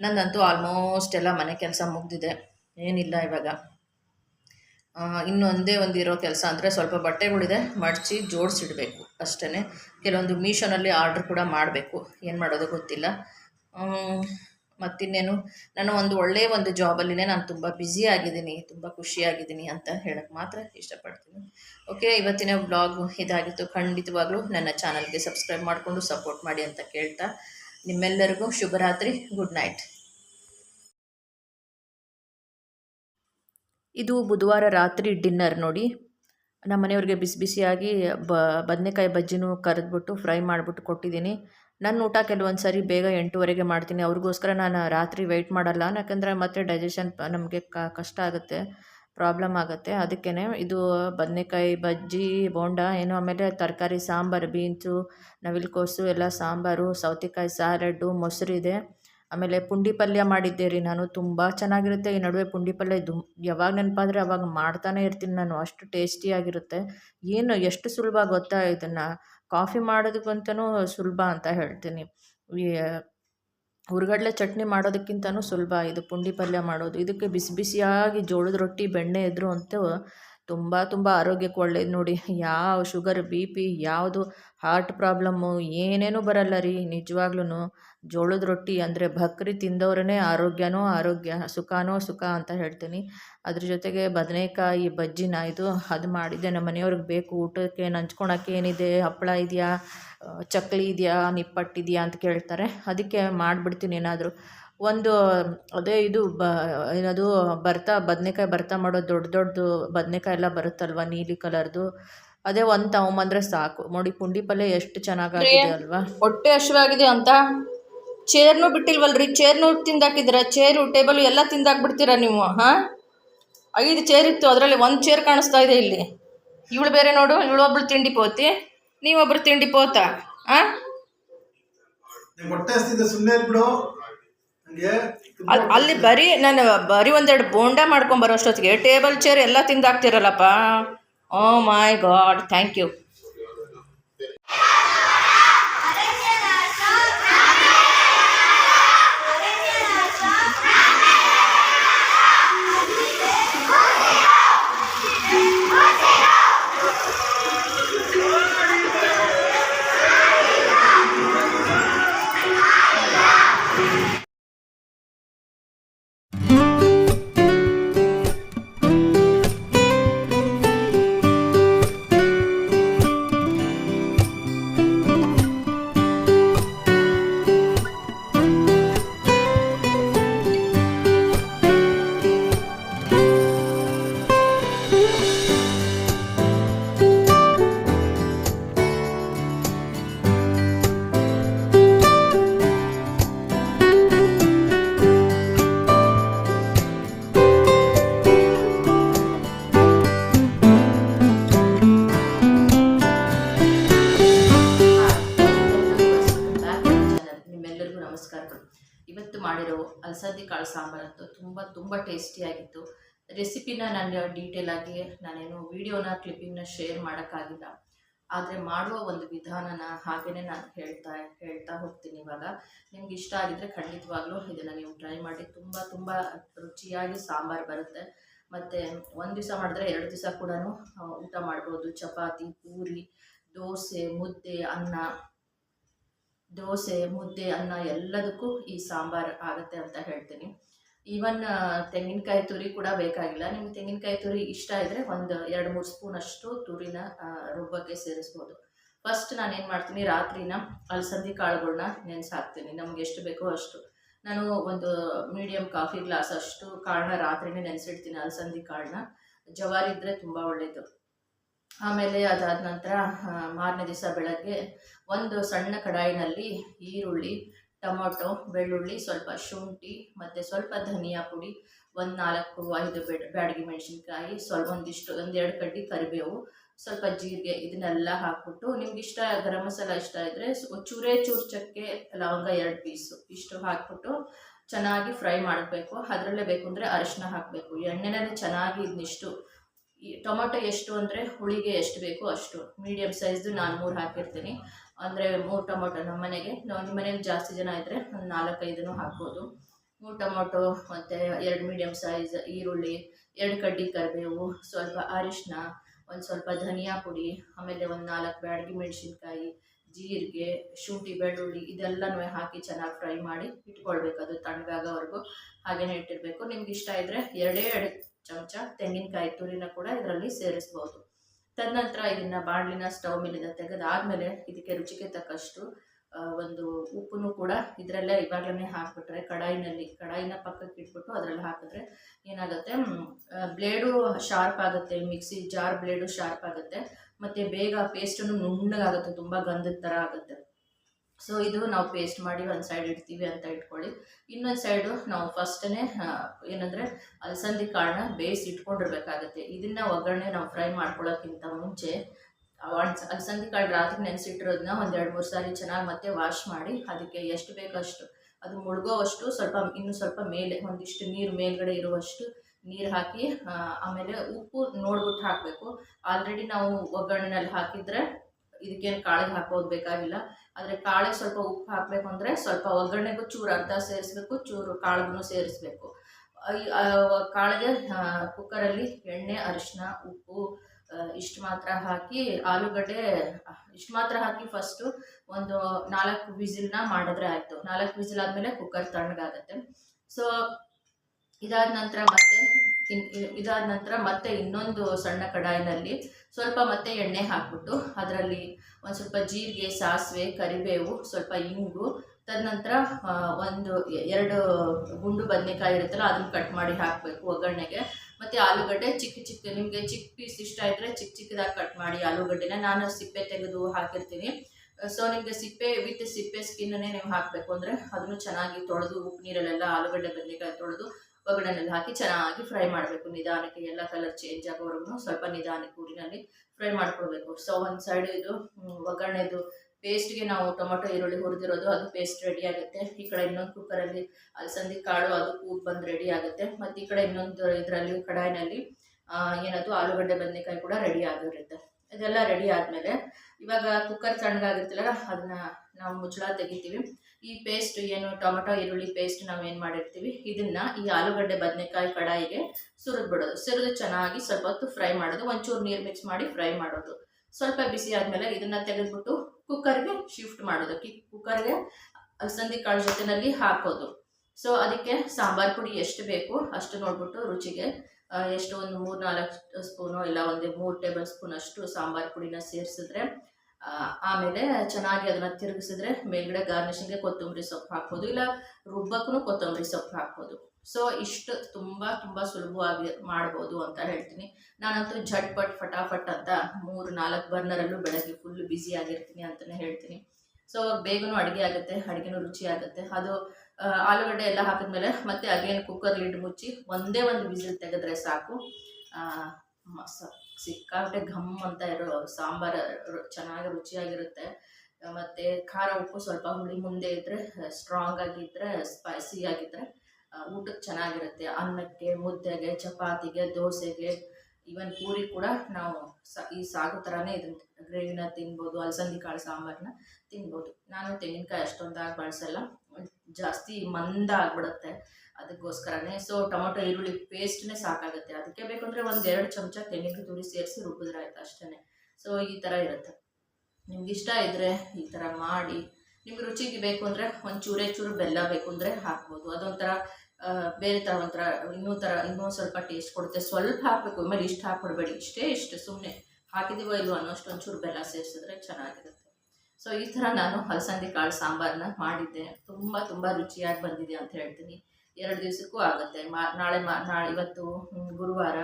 ನಂದಂತೂ ಆಲ್ಮೋಸ್ಟ್ ಎಲ್ಲ ಮನೆ ಕೆಲಸ ಮುಗ್ದಿದೆ. ಏನಿಲ್ಲ ಇವಾಗ. ಇನ್ನೊಂದೇ ಇನ್ನು ಒಂದೇ ಇರೋ ಕೆಲಸ ಅಂದರೆ ಸ್ವಲ್ಪ ಬಟ್ಟೆಗಳಿದೆ, ಮಡಚಿ ಜೋಡಿಸಿಡಬೇಕು ಅಷ್ಟೇ ಕೆಲವೊಂದು ಮೀಶೋನಲ್ಲಿ ಆರ್ಡ್ರ್ ಕೂಡ ಮಾಡಬೇಕು. ಏನು ಮಾಡೋದು ಗೊತ್ತಿಲ್ಲ. ಮತ್ತಿನ್ನೇನು, ನಾನು ಒಂದು ಒಳ್ಳೆಯ ಒಂದು ಜಾಬಲ್ಲಿನೇ ನಾನು ತುಂಬ ಬ್ಯುಸಿ ಆಗಿದ್ದೀನಿ, ತುಂಬ ಖುಷಿಯಾಗಿದ್ದೀನಿ ಅಂತ ಹೇಳಕ್ಕೆ ಮಾತ್ರ ಇಷ್ಟಪಡ್ತೀನಿ. ಓಕೆ ಇವತ್ತಿನ ಬ್ಲಾಗ್ ಇದಾಗಿತ್ತು. ಖಂಡಿತವಾಗ್ಲೂ ನನ್ನ ಚಾನಲ್ಗೆ ಸಬ್ಸ್ಕ್ರೈಬ್ ಮಾಡಿಕೊಂಡು ಸಪೋರ್ಟ್ ಮಾಡಿ ಅಂತ ಕೇಳ್ತಾ ನಿಮ್ಮೆಲ್ಲರಿಗೂ ಶುಭರಾತ್ರಿ. ಗುಡ್ ನೈಟ್ ಇದು ಬುಧವಾರ ರಾತ್ರಿ ಡಿನ್ನರ್ ನೋಡಿ. ನಮ್ಮ ಮನೆಯವ್ರಿಗೆ ಬಿಸಿ ಬಿಸಿಯಾಗಿ ಬದನೆಕಾಯಿ ಬಜ್ಜಿನೂ ಕರೆದ್ಬಿಟ್ಟು ಫ್ರೈ ಮಾಡಿಬಿಟ್ಟು ಕೊಟ್ಟಿದ್ದೀನಿ. ನನ್ನ ಊಟ ಕೆಲವೊಂದು ಸರಿ ಬೇಗ ಎಂಟೂವರೆಗೆ ಮಾಡ್ತೀನಿ. ಅವ್ರಿಗೋಸ್ಕರ ನಾನು ರಾತ್ರಿ ವೆಯ್ಟ್ ಮಾಡಲ್ಲ. ಯಾಕಂದರೆ ಮತ್ತೆ ಡೈಜೆಷನ್ ನಮಗೆ ಕಷ್ಟ ಆಗುತ್ತೆ ಪ್ರಾಬ್ಲಮ್ ಆಗುತ್ತೆ. ಅದಕ್ಕೇ ಇದು ಬದನೆಕಾಯಿ, ಬಜ್ಜಿ, ಬೋಂಡ, ಏನು ಆಮೇಲೆ ತರಕಾರಿ, ಸಾಂಬಾರು, ಬೀನ್ಸು, ನವಿಲುಕೋಸು, ಎಲ್ಲ ಸಾಂಬಾರು, ಸೌತೆಕಾಯಿ ಸ್ಯಾಲಡ್ಡು ಮೊಸರಿದೆ ಆಮೇಲೆ ಪುಂಡಿ ಪಲ್ಯ ಮಾಡಿದ್ದೆ ರೀ ನಾನು. ತುಂಬ ಚೆನ್ನಾಗಿರುತ್ತೆ. ಈ ನಡುವೆ ಪುಂಡಿ ಪಲ್ಯ ಇದು ಯಾವಾಗ ನೆನಪಾದರೆ ಅವಾಗ ಮಾಡ್ತಾನೆ ಇರ್ತೀನಿ ನಾನು. ಅಷ್ಟು ಟೇಸ್ಟಿಯಾಗಿರುತ್ತೆ ಏನು ಎಷ್ಟು ಸುಲಭ ಗೊತ್ತಾ ಇದನ್ನು? ಕಾಫಿ ಮಾಡೋದಕ್ಕಂತನೂ ಸುಲಭ ಅಂತ ಹೇಳ್ತೀನಿ. ಹುರ್ಗಡ್ಲೆ ಚಟ್ನಿ ಮಾಡೋದಕ್ಕಿಂತನೂ ಸುಲಭ. ಇದು ಪುಂಡಿ ಪಲ್ಯ ಮಾಡೋದು. ಇದಕ್ಕೆ ಬಿಸಿ ಬಿಸಿಯಾಗಿ ಜೋಳದ ರೊಟ್ಟಿ, ಬೆಣ್ಣೆ ಇದ್ರು ಅಂತೂ ತುಂಬ ತುಂಬ ಆರೋಗ್ಯಕ್ಕೆ ಒಳ್ಳೇದು ನೋಡಿ. ಯಾವ ಶುಗರ್, ಬಿ ಪಿ, ಯಾವುದು, ಹಾರ್ಟ್ ಪ್ರಾಬ್ಲಮ್ಮು, ಏನೇನೂ ಬರಲ್ಲ ರೀ. ನಿಜವಾಗ್ಲೂ ಜೋಳದ ರೊಟ್ಟಿ ಅಂದರೆ ಭಕ್ರಿ ತಿಂದವ್ರೇ ಆರೋಗ್ಯನೋ ಆರೋಗ್ಯ ಸುಖನೋ ಸುಖ ಅಂತ ಹೇಳ್ತೀನಿ. ಅದ್ರ ಜೊತೆಗೆ ಬದನೆಕಾಯಿ ಬಜ್ಜಿನ ಇದು ಅದು ಮಾಡಿದ್ದೆ. ನಮ್ಮ ಮನೆಯವ್ರಿಗೆ ಬೇಕು. ಊಟಕ್ಕೆ ನಂಚ್ಕೊಳಕ್ಕೆ ಏನಿದೆ? ಹಪ್ಪಳ ಇದೆಯಾ? ಚಕ್ಲಿ ಇದೆಯಾ? ನಿಪ್ಪಟ್ಟಿದೆಯಾ ಅಂತ ಕೇಳ್ತಾರೆ. ಅದಕ್ಕೆ ಮಾಡಿಬಿಡ್ತೀನಿ ಏನಾದರೂ. ಒಂದು ಅದೇ ಇದು ಬ ಏನದು ಬರ್ತಾ ಬದನೆಕಾಯಿ ಬರ್ತಾ ಮಾಡೋದು ದೊಡ್ಡ ದೊಡ್ಡದು ಬದನೆಕಾಯಿ ಎಲ್ಲ ಬರುತ್ತಲ್ವ ನೀಲಿ ಕಲರ್ದು? ಅದೇ ಒಂದು ತಗೊಂಬಂದ್ರೆ ಸಾಕು. ನೋಡಿ ಪುಂಡಿ ಪಲ್ಯ ಎಷ್ಟು ಚೆನ್ನಾಗಾಗಿದೆ ಅಲ್ವಾ? ಹೊಟ್ಟೆ ಹಸಿವಾಗಿದೆ ಅಂತ? ಚೇರ್ನು ಬಿಟ್ಟಿಲ್ವಲ್ರಿ? ಚೇರ್ನು ತಿಂದಾಕಿದ್ರ ಚೇರು ಟೇಬಲ್ ಎಲ್ಲ ತಿಂದಾಕ್ಬಿಡ್ತೀರಾ ನೀವು? ಹಾಂ? ಐದು ಚೇರ್ ಇತ್ತು ಅದರಲ್ಲಿ ಒಂದು ಚೇರ್ ಕಾಣಿಸ್ತಾ ಇದೆ ಇಲ್ಲಿ. ಇವಳು ಬೇರೆ ನೋಡು ಇವಳು ಒಬ್ಳು ತಿಂಡಿ ಪೋತಿ. ನೀವೊಬ್ರು ತಿಂಡಿ ಪೋತ? ಹಾಂ ಅಲ್ಲಿ ಬರೀ ನಾನು ಬರೀ ಒಂದೆರಡು ಬೋಂಡ ಮಾಡ್ಕೊಂಬರೋ ಅಷ್ಟೊತ್ತಿಗೆ ಟೇಬಲ್ ಚೇರ್ ಎಲ್ಲ ತಿಂದಾಕ್ತಿರಲ್ಲಪ್ಪ. Oh my god thank you ಟೇಸ್ಟಿಯಾಗಿತ್ತು ರೆಸಿಪಿನ ನಾನು ಡೀಟೇಲಾಗಿ ನಾನೇನು ವೀಡಿಯೋನ ಕ್ಲಿಪ್ಪಿಂಗ್ನ ಶೇರ್ ಮಾಡೋಕ್ಕಾಗಿಲ್ಲ. ಆದರೆ ಮಾಡುವ ಒಂದು ವಿಧಾನನ ಹಾಗೆಯೇ ನಾನು ಹೇಳ್ತಾ ಹೇಳ್ತಾ ಹೋಗ್ತೀನಿ ಇವಾಗ. ನಿಮ್ಗೆ ಇಷ್ಟ ಆಗಿದ್ರೆ ಖಂಡಿತವಾಗ್ಲೂ ಇದನ್ನು ನೀವು ಟ್ರೈ ಮಾಡಿ. ತುಂಬ ತುಂಬ ರುಚಿಯಾಗಿ ಸಾಂಬಾರು ಬರುತ್ತೆ. ಮತ್ತು ಒಂದು ದಿವಸ ಮಾಡಿದ್ರೆ ಎರಡು ದಿವಸ ಕೂಡ ಊಟ ಮಾಡ್ಬೋದು. ಚಪಾತಿ, ಪೂರಿ, ದೋಸೆ, ಮುದ್ದೆ, ಅನ್ನ. ದೋಸೆ, ಮುದ್ದೆ, ಅನ್ನ ಎಲ್ಲದಕ್ಕೂ ಈ ಸಾಂಬಾರು ಆಗುತ್ತೆ ಅಂತ ಹೇಳ್ತೀನಿ. ಈವನ್ ತೆಂಗಿನಕಾಯಿ ತುರಿ ಕೂಡ ಬೇಕಾಗಿಲ್ಲ. ನಿಮ್ಗೆ ತೆಂಗಿನಕಾಯಿ ತುರಿ ಇಷ್ಟ ಇದ್ದರೆ ಒಂದು ಎರಡು, ಮೂರು ಸ್ಪೂನ್ ಅಷ್ಟು ತುರಿನ ರುಬ್ಬಕ್ಕೆ ಸೇರಿಸ್ಬೋದು. ಫಸ್ಟ್ ನಾನು ಏನು ಮಾಡ್ತೀನಿ, ರಾತ್ರಿನ ಅಲಸಂದಿ ಕಾಳುಗಳನ್ನ ನೆನೆಸಿ ಹಾಕ್ತೀನಿ ನಮ್ಗೆ ಎಷ್ಟು ಬೇಕೋ ಅಷ್ಟು. ನಾನು ಒಂದು ಮೀಡಿಯಮ್ ಕಾಫಿ ಗ್ಲಾಸ್ ಅಷ್ಟು ಕಾಳನ್ನ ರಾತ್ರಿನೇ ನೆನೆಸಿಡ್ತೀನಿ, ಅಲಸಂದಿ ಕಾಳನ್ನ. ಜವಾರಿ ಇದ್ದರೆ ತುಂಬ ಒಳ್ಳೆಯದು ಆಮೇಲೆ ಅದಾದ ನಂತರ ಮಾರನೇ ದಿವಸ ಬೆಳಗ್ಗೆ ಒಂದು ಸಣ್ಣ ಕಡಾಯಿನಲ್ಲಿ ಈರುಳ್ಳಿ ಟೊಮೊಟೊ, ಬೆಳ್ಳುಳ್ಳಿ, ಸ್ವಲ್ಪ ಶುಂಠಿ, ಮತ್ತು ಸ್ವಲ್ಪ ಧನಿಯಾ ಪುಡಿ, ಒಂದು ನಾಲ್ಕು ಐದು ಬೆಡ್, ಬ್ಯಾಡಗಿ ಮೆಣಸಿನ್ಕಾಯಿ, ಸ್ವಲ್ಪ ಒಂದಿಷ್ಟು ಒಂದೆರಡು ಕಡ್ಡಿ ಕರಿಬೇವು, ಸ್ವಲ್ಪ ಜೀರಿಗೆ ಇದನ್ನೆಲ್ಲ ಹಾಕ್ಬಿಟ್ಟು ನಿಮ್ಗೆ ಇಷ್ಟ, ಗರಂ ಮಸಾಲ ಇಷ್ಟ ಇದ್ದರೆ ಚೂರೇ ಚೂರು ಚಕ್ಕೆ ಲವಂಗ ಎರಡು ಪೀಸು ಇಷ್ಟು ಹಾಕ್ಬಿಟ್ಟು ಚೆನ್ನಾಗಿ ಫ್ರೈ ಮಾಡಬೇಕು. ಅದರಲ್ಲೇ ಬೇಕು ಅಂದರೆ ಅರಿಶಿನ ಹಾಕಬೇಕು. ಎಣ್ಣೆನಲ್ಲಿ ಚೆನ್ನಾಗಿ ಇದನ್ನಿಷ್ಟು ಈ ಟೊಮೊಟೊ ಎಷ್ಟು ಅಂದರೆ ಹುಳಿಗೆ ಎಷ್ಟು ಬೇಕು ಅಷ್ಟು. ಮೀಡಿಯಮ್ ಸೈಜ್ದು ನಾನು ಮೂರು ಹಾಕಿರ್ತೀನಿ. ಅಂದರೆ ಮೂರು ಟೊಮೊಟೊ ನಮ್ಮ ಮನೆಗೆ. ನಾವು ನಿಮ್ಮ ಮನೇಲಿ ಜಾಸ್ತಿ ಜನ ಇದ್ದರೆ ಒಂದು ನಾಲ್ಕೈದನ್ನು ಹಾಕ್ಬೋದು. ಮೂರು ಟೊಮೊಟೊ, ಮತ್ತು ಎರಡು ಮೀಡಿಯಮ್ ಸೈಜ್ ಈರುಳ್ಳಿ, ಎರಡು ಕಡ್ಡಿ ಕರಿಬೇವು, ಸ್ವಲ್ಪ ಅರಿಶಿನ ಒಂದು ಸ್ವಲ್ಪ ಧನಿಯಾ ಪುಡಿ, ಆಮೇಲೆ ಒಂದು ನಾಲ್ಕು ಬ್ಯಾಡಗಿ ಮೆಣಸಿನ್ಕಾಯಿ, ಜೀರಿಗೆ, ಶುಂಠಿ, ಬೆಳ್ಳುಳ್ಳಿ ಇದೆಲ್ಲನೂ ಹಾಕಿ ಚೆನ್ನಾಗಿ ಫ್ರೈ ಮಾಡಿ ಇಟ್ಕೊಳ್ಬೇಕು. ಅದು ತಣ್ಣಗಾಗೋವರೆಗೂ ಹಾಗೇನೆ ಇಟ್ಟಿರಬೇಕು. ನಿಮ್ಗೆ ಇಷ್ಟ ಇದ್ದರೆ ಎರಡೇ ಎರಡು ಚಮಚ ತೆಂಗಿನಕಾಯಿ ತುರಿನ ಕೂಡ ಇದರಲ್ಲಿ ಸೇರಿಸ್ಬೋದು. ತದನಂತರ ಇದನ್ನ ಬಾಣಲಿನ ಸ್ಟವ್ ಮೇಲಿಂದ ತೆಗೆದಾದ್ಮೇಲೆ ಇದಕ್ಕೆ ರುಚಿಗೆ ತಕ್ಕಷ್ಟು ಒಂದು ಉಪ್ಪನ್ನು ಕೂಡ ಇದರಲ್ಲೇ ಇವಾಗಲೇ ಹಾಕ್ಬಿಟ್ರೆ, ಕಡಾಯಿನಲ್ಲಿ, ಕಡಾಯಿನ ಪಕ್ಕಕ್ಕೆ ಇಟ್ಬಿಟ್ಟು ಅದರಲ್ಲಿ ಹಾಕಿದ್ರೆ ಏನಾಗುತ್ತೆ ಬ್ಲೇಡು ಶಾರ್ಪ್ ಆಗುತ್ತೆ ಮಿಕ್ಸಿ ಜಾರ್ ಬ್ಲೇಡು ಶಾರ್ಪ್ ಆಗುತ್ತೆ, ಮತ್ತು ಬೇಗ ಪೇಸ್ಟನ್ನು ನುಣ್ಣಗಾಗುತ್ತೆ, ತುಂಬ ಗಂಧದ ಥರ ಆಗುತ್ತೆ. ಸೊ ಇದು ನಾವು ಪೇಸ್ಟ್ ಮಾಡಿ ಒಂದು ಸೈಡ್ ಇಡ್ತೀವಿ ಅಂತ ಇಟ್ಕೊಳ್ಳಿ. ಇನ್ನೊಂದು ಸೈಡು ನಾವು ಫಸ್ಟೇ ಏನಂದರೆ ಅಲಸಂದಿ ಕಾಳನ್ನ ಬೇಯಿಸಿ ಇಟ್ಕೊಂಡಿರ್ಬೇಕಾಗತ್ತೆ. ಇದನ್ನ ಒಗ್ಗರಣೆ ನಾವು ಫ್ರೈ ಮಾಡ್ಕೊಳ್ಳೋಕ್ಕಿಂತ ಮುಂಚೆ ಅಲಸಂದಿ ಕಾಳು ರಾತ್ರಿ ನೆನೆಸಿಟ್ಟಿರೋದನ್ನ ಒಂದು ಎರಡು ಮೂರು ಸಾರಿ ಚೆನ್ನಾಗಿ ಮತ್ತೆ ವಾಶ್ ಮಾಡಿ ಅದಕ್ಕೆ ಎಷ್ಟು ಬೇಕಷ್ಟು ಅದು ಮುಳುಗೋವಷ್ಟು ಸ್ವಲ್ಪ, ಇನ್ನು ಸ್ವಲ್ಪ ಮೇಲೆ ಒಂದಿಷ್ಟು ನೀರು ಮೇಲ್ಗಡೆ ಇರುವಷ್ಟು ನೀರು ಹಾಕಿ ಆಮೇಲೆ ಉಪ್ಪು ನೋಡ್ಬಿಟ್ಟು ಹಾಕಬೇಕು. ಆಲ್ರೆಡಿ ನಾವು ಒಗ್ಗರಣೆನಲ್ಲಿ ಹಾಕಿದರೆ ಇದಕ್ಕೇನು ಕಾಳಿಗೆ ಹಾಕೋದು ಬೇಕಾಗಿಲ್ಲ. ಆದರೆ ಕಾಳಿಗೆ ಸ್ವಲ್ಪ ಉಪ್ಪು ಹಾಕಬೇಕು ಅಂದರೆ ಸ್ವಲ್ಪ ಒಗ್ಗರಣೆಗೂ ಚೂರು ಅರ್ಧ ಸೇರಿಸ್ಬೇಕು, ಚೂರು ಕಾಳಿಗೂ ಸೇರಿಸ್ಬೇಕು. ಕಾಳಿಗೆ ಕುಕ್ಕರಲ್ಲಿ ಎಣ್ಣೆ ಅರಿಶಿನ ಉಪ್ಪು ಇಷ್ಟು ಮಾತ್ರ ಹಾಕಿ ಆಲೂಗಡ್ಡೆ ಇಷ್ಟು ಮಾತ್ರ ಹಾಕಿ ಫಸ್ಟು ಒಂದು ನಾಲ್ಕು ವಿಸಿಲ್ನ ಮಾಡಿದ್ರೆ ಆಯಿತು. ನಾಲ್ಕು ವಿಸಿಲ್ ಆದಮೇಲೆ ಕುಕ್ಕರ್ ತಣ್ಣಗಾಗತ್ತೆ. ಸೊ ಇದಾದ ನಂತರ ಮತ್ತೆ ಇದಾದ ನಂತರ ಮತ್ತೆ ಇನ್ನೊಂದು ಸಣ್ಣ ಕಡಾಯಿನಲ್ಲಿ ಸ್ವಲ್ಪ ಮತ್ತೆ ಎಣ್ಣೆ ಹಾಕ್ಬಿಟ್ಟು ಅದರಲ್ಲಿ ಒಂದು ಸ್ವಲ್ಪ ಜೀರಿಗೆ, ಸಾಸಿವೆ, ಕರಿಬೇವು, ಸ್ವಲ್ಪ ಇಂಗು, ತದನಂತರ ಒಂದು ಎರಡು ಗುಂಡು ಬದನೆಕಾಯಿ ಇರುತ್ತಲ್ಲ ಅದನ್ನ ಕಟ್ ಮಾಡಿ ಹಾಕಬೇಕು ಒಗ್ಗರಣೆಗೆ. ಮತ್ತು ಆಲೂಗಡ್ಡೆ ಚಿಕ್ಕ ಚಿಕ್ಕ, ನಿಮಗೆ ಚಿಕ್ಕ ಪೀಸ್ ಇಷ್ಟ ಇದ್ದರೆ ಚಿಕ್ಕ ಚಿಕ್ಕದಾಗಿ ಕಟ್ ಮಾಡಿ ಆಲೂಗಡ್ಡೆನ ನಾನು ಸಿಪ್ಪೆ ತೆಗೆದು ಹಾಕಿರ್ತೀನಿ. ಸೊ ನಿಮಗೆ ಸಿಪ್ಪೆ, ವಿತ್ ಸಿಪ್ಪೆ ಸ್ಕಿನ್ನೇ ನೀವು ಹಾಕಬೇಕು ಅಂದರೆ ಅದನ್ನು ಚೆನ್ನಾಗಿ ತೊಳೆದು ಉಪ್ಪು ನೀರಲ್ಲೆಲ್ಲ ಆಲೂಗಡ್ಡೆ, ಬದನೆಕಾಯಿ ತೊಳೆದು ಒಗ್ಗರಣೆಯಲ್ಲಿ ಹಾಕಿ ಚೆನ್ನಾಗಿ ಫ್ರೈ ಮಾಡಬೇಕು. ನಿಧಾನಕ್ಕೆ ಎಲ್ಲ ಕಲರ್ ಚೇಂಜ್ ಆಗೋವರೆಗೂ ಸ್ವಲ್ಪ ನಿಧಾನಕ್ಕೆ ಊರಿನಲ್ಲಿ ಫ್ರೈ ಮಾಡ್ಕೊಳ್ಬೇಕು. ಸೊ ಒಂದು ಸೈಡ್ ಇದು ಒಗ್ಗರಣೆದು ಪೇಸ್ಟ್ಗೆ ನಾವು ಟೊಮೊಟೊ, ಈರುಳ್ಳಿ ಹುರಿದಿರೋದು, ಅದು ಪೇಸ್ಟ್ ರೆಡಿ ಆಗುತ್ತೆ. ಈ ಕಡೆ ಇನ್ನೊಂದು ಕುಕ್ಕರಲ್ಲಿ ಅಲಸಂದಿ ಕಾಳು, ಅದು ಕೂಗ್ ಬಂದು ರೆಡಿ ಆಗುತ್ತೆ. ಮತ್ತು ಈ ಕಡೆ ಇನ್ನೊಂದು ಇದರಲ್ಲಿ, ಕಡಾಯಿನಲ್ಲಿ ಏನದು ಆಲೂಗಡ್ಡೆ, ಬದನೆಕಾಯಿ ಕೂಡ ರೆಡಿ ಆಗಿರುತ್ತೆ. ಇದೆಲ್ಲ ರೆಡಿ ಆದಮೇಲೆ ಇವಾಗ ಕುಕ್ಕರ್ ತಣ್ಣಗಾಗಿರ್ತಲ್ಲ ಅದನ್ನ ನಾವು ಮುಚ್ಚಳ ತೆಗಿತೀವಿ. ಈ ಪೇಸ್ಟ್ ಏನು ಟೊಮೆಟೊ, ಈರುಳ್ಳಿ ಪೇಸ್ಟ್ ನಾವು ಏನು ಮಾಡಿರ್ತೀವಿ, ಇದನ್ನ ಈ ಆಲೂಗಡ್ಡೆ, ಬದನೆಕಾಯಿ ಕಡಾಯಿಗೆ ಸುರಿದ್ಬಿಡೋದು ಸುರಿದು ಚೆನ್ನಾಗಿ ಸ್ವಲ್ಪ ಹೊತ್ತು ಫ್ರೈ ಮಾಡೋದು. ಒಂಚೂರು ನೀರು ಮಿಕ್ಸ್ ಮಾಡಿ ಫ್ರೈ ಮಾಡೋದು. ಸ್ವಲ್ಪ ಬಿಸಿ ಆದಮೇಲೆ ಇದನ್ನ ತೆಗೆದ್ಬಿಟ್ಟು ಕುಕ್ಕರ್ಗೆ ಶಿಫ್ಟ್ ಮಾಡೋದು. ಕಿ ಕುಕ್ಕರ್ಗೆ ಅಲಸಂದಿ ಕಾಳು ಜೊತೆನಲ್ಲಿ ಹಾಕೋದು. ಸೊ ಅದಕ್ಕೆ ಸಾಂಬಾರು ಪುಡಿ ಎಷ್ಟು ಬೇಕು ಅಷ್ಟು ನೋಡ್ಬಿಟ್ಟು ರುಚಿಗೆ ಎಷ್ಟು ಒಂದು ಮೂರು ನಾಲ್ಕು ಸ್ಪೂನು ಇಲ್ಲ ಒಂದು ಮೂರು ಟೇಬಲ್ ಸ್ಪೂನ್ ಅಷ್ಟು ಸಾಂಬಾರ್ ಪುಡಿನ ಸೇರಿಸಿದ್ರೆ ಆಮೇಲೆ ಚೆನ್ನಾಗಿ ಅದನ್ನ ತಿರುಗಿಸಿದ್ರೆ ಮೇಲ್ಗಡೆ ಗಾರ್ನಿಷಿಂಗ್ಗೆ ಕೊತ್ತಂಬರಿ ಸೊಪ್ಪು ಹಾಕ್ಬೋದು, ಇಲ್ಲ ರುಬ್ಬಕ್ಕೂ ಕೊತ್ತಂಬರಿ ಸೊಪ್ಪು ಹಾಕ್ಬೋದು. ಸೊ ಇಷ್ಟು ತುಂಬ ತುಂಬ ಸುಲಭವಾಗಿ ಮಾಡ್ಬೋದು ಅಂತ ಹೇಳ್ತೀನಿ. ನಾನಂತೂ ಝಟ್ಪಟ್, ಫಟಾಫಟ್ ಅಂತ ಮೂರು ನಾಲ್ಕು ಬರ್ನರಲ್ಲೂ ಬೆಳಗ್ಗೆ ಫುಲ್ ಬ್ಯುಸಿ ಆಗಿರ್ತೀನಿ ಅಂತಲೇ ಹೇಳ್ತೀನಿ. ಸೊ ಬೇಗನೂ ಅಡುಗೆ ಆಗುತ್ತೆ, ಅಡುಗೆನೂ ರುಚಿ ಆಗುತ್ತೆ. ಅದು ಆಲೂಗಡ್ಡೆ ಎಲ್ಲ ಹಾಕಿದ್ಮೇಲೆ ಮತ್ತೆ ಅಗೇನ್ ಕುಕ್ಕರ್ ಲಿಡ್ ಮುಚ್ಚಿ ಒಂದೇ ಒಂದು ವಿಸಿಲ್ ತೆಗೆದ್ರೆ ಸಾಕು. ಸಿಕ್ಕಾಪಟ್ಟೆ ಘಮ್ ಅಂತ ಇರೋ ಸಾಂಬಾರು ಚೆನ್ನಾಗಿ ರುಚಿಯಾಗಿರುತ್ತೆ. ಮತ್ತು ಖಾರ ಉಪ್ಪು ಸ್ವಲ್ಪ ಹುಳಿ ಮುಂದೆ ಇದ್ದರೆ ಸ್ಟ್ರಾಂಗ್ ಆಗಿದ್ರೆ ಸ್ಪೈಸಿ ಆಗಿದ್ದರೆ ಊಟಕ್ಕೆ ಚೆನ್ನಾಗಿರುತ್ತೆ. ಅನ್ನಕ್ಕೆ, ಮುದ್ದೆಗೆ, ಚಪಾತಿಗೆ, ದೋಸೆಗೆ ಈವನ್ ಪೂರಿ ಕೂಡ ನಾವು ಈ ಸಾಗು ಥರನೇ ಇದನ್ನ ಗ್ರೇವಿನ ತಿನ್ಬೋದು, ಅಲಸಂದಿ ಕಾಳು ಸಾಂಬಾರನ್ನ ತಿನ್ಬೋದು. ನಾನು ತೆಂಗಿನಕಾಯಿ ಅಷ್ಟೊಂದಾಗಿ ಬಳಸಲ್ಲ. ಜಾಸ್ತಿ ಮಂದ ಆಗ್ಬಿಡುತ್ತೆ. ಅದಕ್ಕೋಸ್ಕರನೇ ಸೊ ಟೊಮೊಟೊ, ಈರುಳ್ಳಿ ಪೇಸ್ಟ್ನೇ ಸಾಕಾಗುತ್ತೆ. ಅದಕ್ಕೆ ಬೇಕಂದ್ರೆ ಒಂದು ಎರಡು ಚಮಚ ತೆಂಗಿನ ತುರಿ ಸೇರಿಸಿ ರುಬ್ಬಿದ್ರೆ ಆಯ್ತು ಅಷ್ಟೇ ಸೊ ಈ ಥರ ಇರುತ್ತೆ. ನಿಮ್ಗೆ ಇಷ್ಟ ಇದ್ದರೆ ಈ ಥರ ಮಾಡಿ. ನಿಮ್ಗೆ ರುಚಿಗೆ ಬೇಕು ಅಂದರೆ ಒಂದು ಚೂರೇ ಚೂರು ಬೆಲ್ಲ ಬೇಕು ಅಂದರೆ ಹಾಕ್ಬೋದು. ಅದೊಂಥರ ಬೇರೆ ಥರ ಒಂಥರ ಇನ್ನೂ ಥರ, ಇನ್ನೂ ಸ್ವಲ್ಪ ಟೇಸ್ಟ್ ಕೊಡುತ್ತೆ. ಸ್ವಲ್ಪ ಹಾಕಬೇಕು. ಆಮೇಲೆ ಇಷ್ಟು ಹಾಕ್ಬಿಡ್ಬೇಡಿ. ಇಷ್ಟೇ ಇಷ್ಟು ಸುಮ್ಮನೆ ಹಾಕಿದೀವೋ ಇಲ್ವೋ ಅನ್ನೋಷ್ಟು ಒಂಚೂರು ಬೆಲ್ಲ ಸೇರಿಸಿದ್ರೆ ಚೆನ್ನಾಗಿರುತ್ತೆ. ಸೊ ಈ ಥರ ನಾನು ಹಲಸಂದಿ ಕಾಳು ಸಾಂಬಾರನ್ನ ಮಾಡಿದ್ದೆ. ತುಂಬ ತುಂಬ ರುಚಿಯಾಗಿ ಬಂದಿದೆ ಅಂತ ಹೇಳ್ತೀನಿ. ಎರಡು ದಿವಸಕ್ಕೂ ಆಗುತ್ತೆ. ಮಾ, ನಾಳೆ ಮಾ ನಾಳೆ ಇವತ್ತು ಗುರುವಾರ.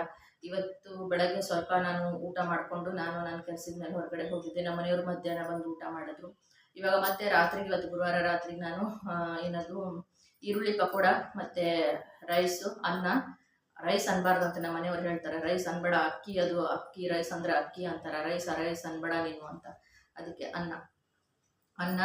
ಇವತ್ತು ಬೆಳಗ್ಗೆ ಸ್ವಲ್ಪ ನಾನು ಊಟ ಮಾಡಿಕೊಂಡು ನಾನು ನನ್ನ ಕೆಲಸದ ಮೇಲೆ ಹೊರಗಡೆ ಹೋಗಿದ್ದೆ. ನಮ್ಮ ಮನೆಯವರು ಮಧ್ಯಾಹ್ನ ಬಂದು ಊಟ ಮಾಡಿದ್ರು. ಇವಾಗ ಮತ್ತೆ ರಾತ್ರಿಗೆ ಇವತ್ತು ಗುರುವಾರ ರಾತ್ರಿಗೆ ನಾನು ಏನದು, ಈರುಳ್ಳಿ ಪಕೋಡ ಮತ್ತು ರೈಸು, ಅನ್ನ. ರೈಸ್ ಅನ್ಬಾರ್ದು ಅಂತ ನಮ್ಮ ಮನೆಯವ್ರು ಹೇಳ್ತಾರೆ. ರೈಸ್ ಅನ್ಬೇಡ. ಅಕ್ಕಿ ಅದು ಅಕ್ಕಿ, ರೈಸ್ ಅಂದರೆ ಅಕ್ಕಿ ಅಂತಾರೆ. ರೈಸ್ ರೈಸ್ ಅನ್ಬೇಡ ನೀನು ಅಂತ. ಅದಕ್ಕೆ ಅನ್ನ. ಅನ್ನ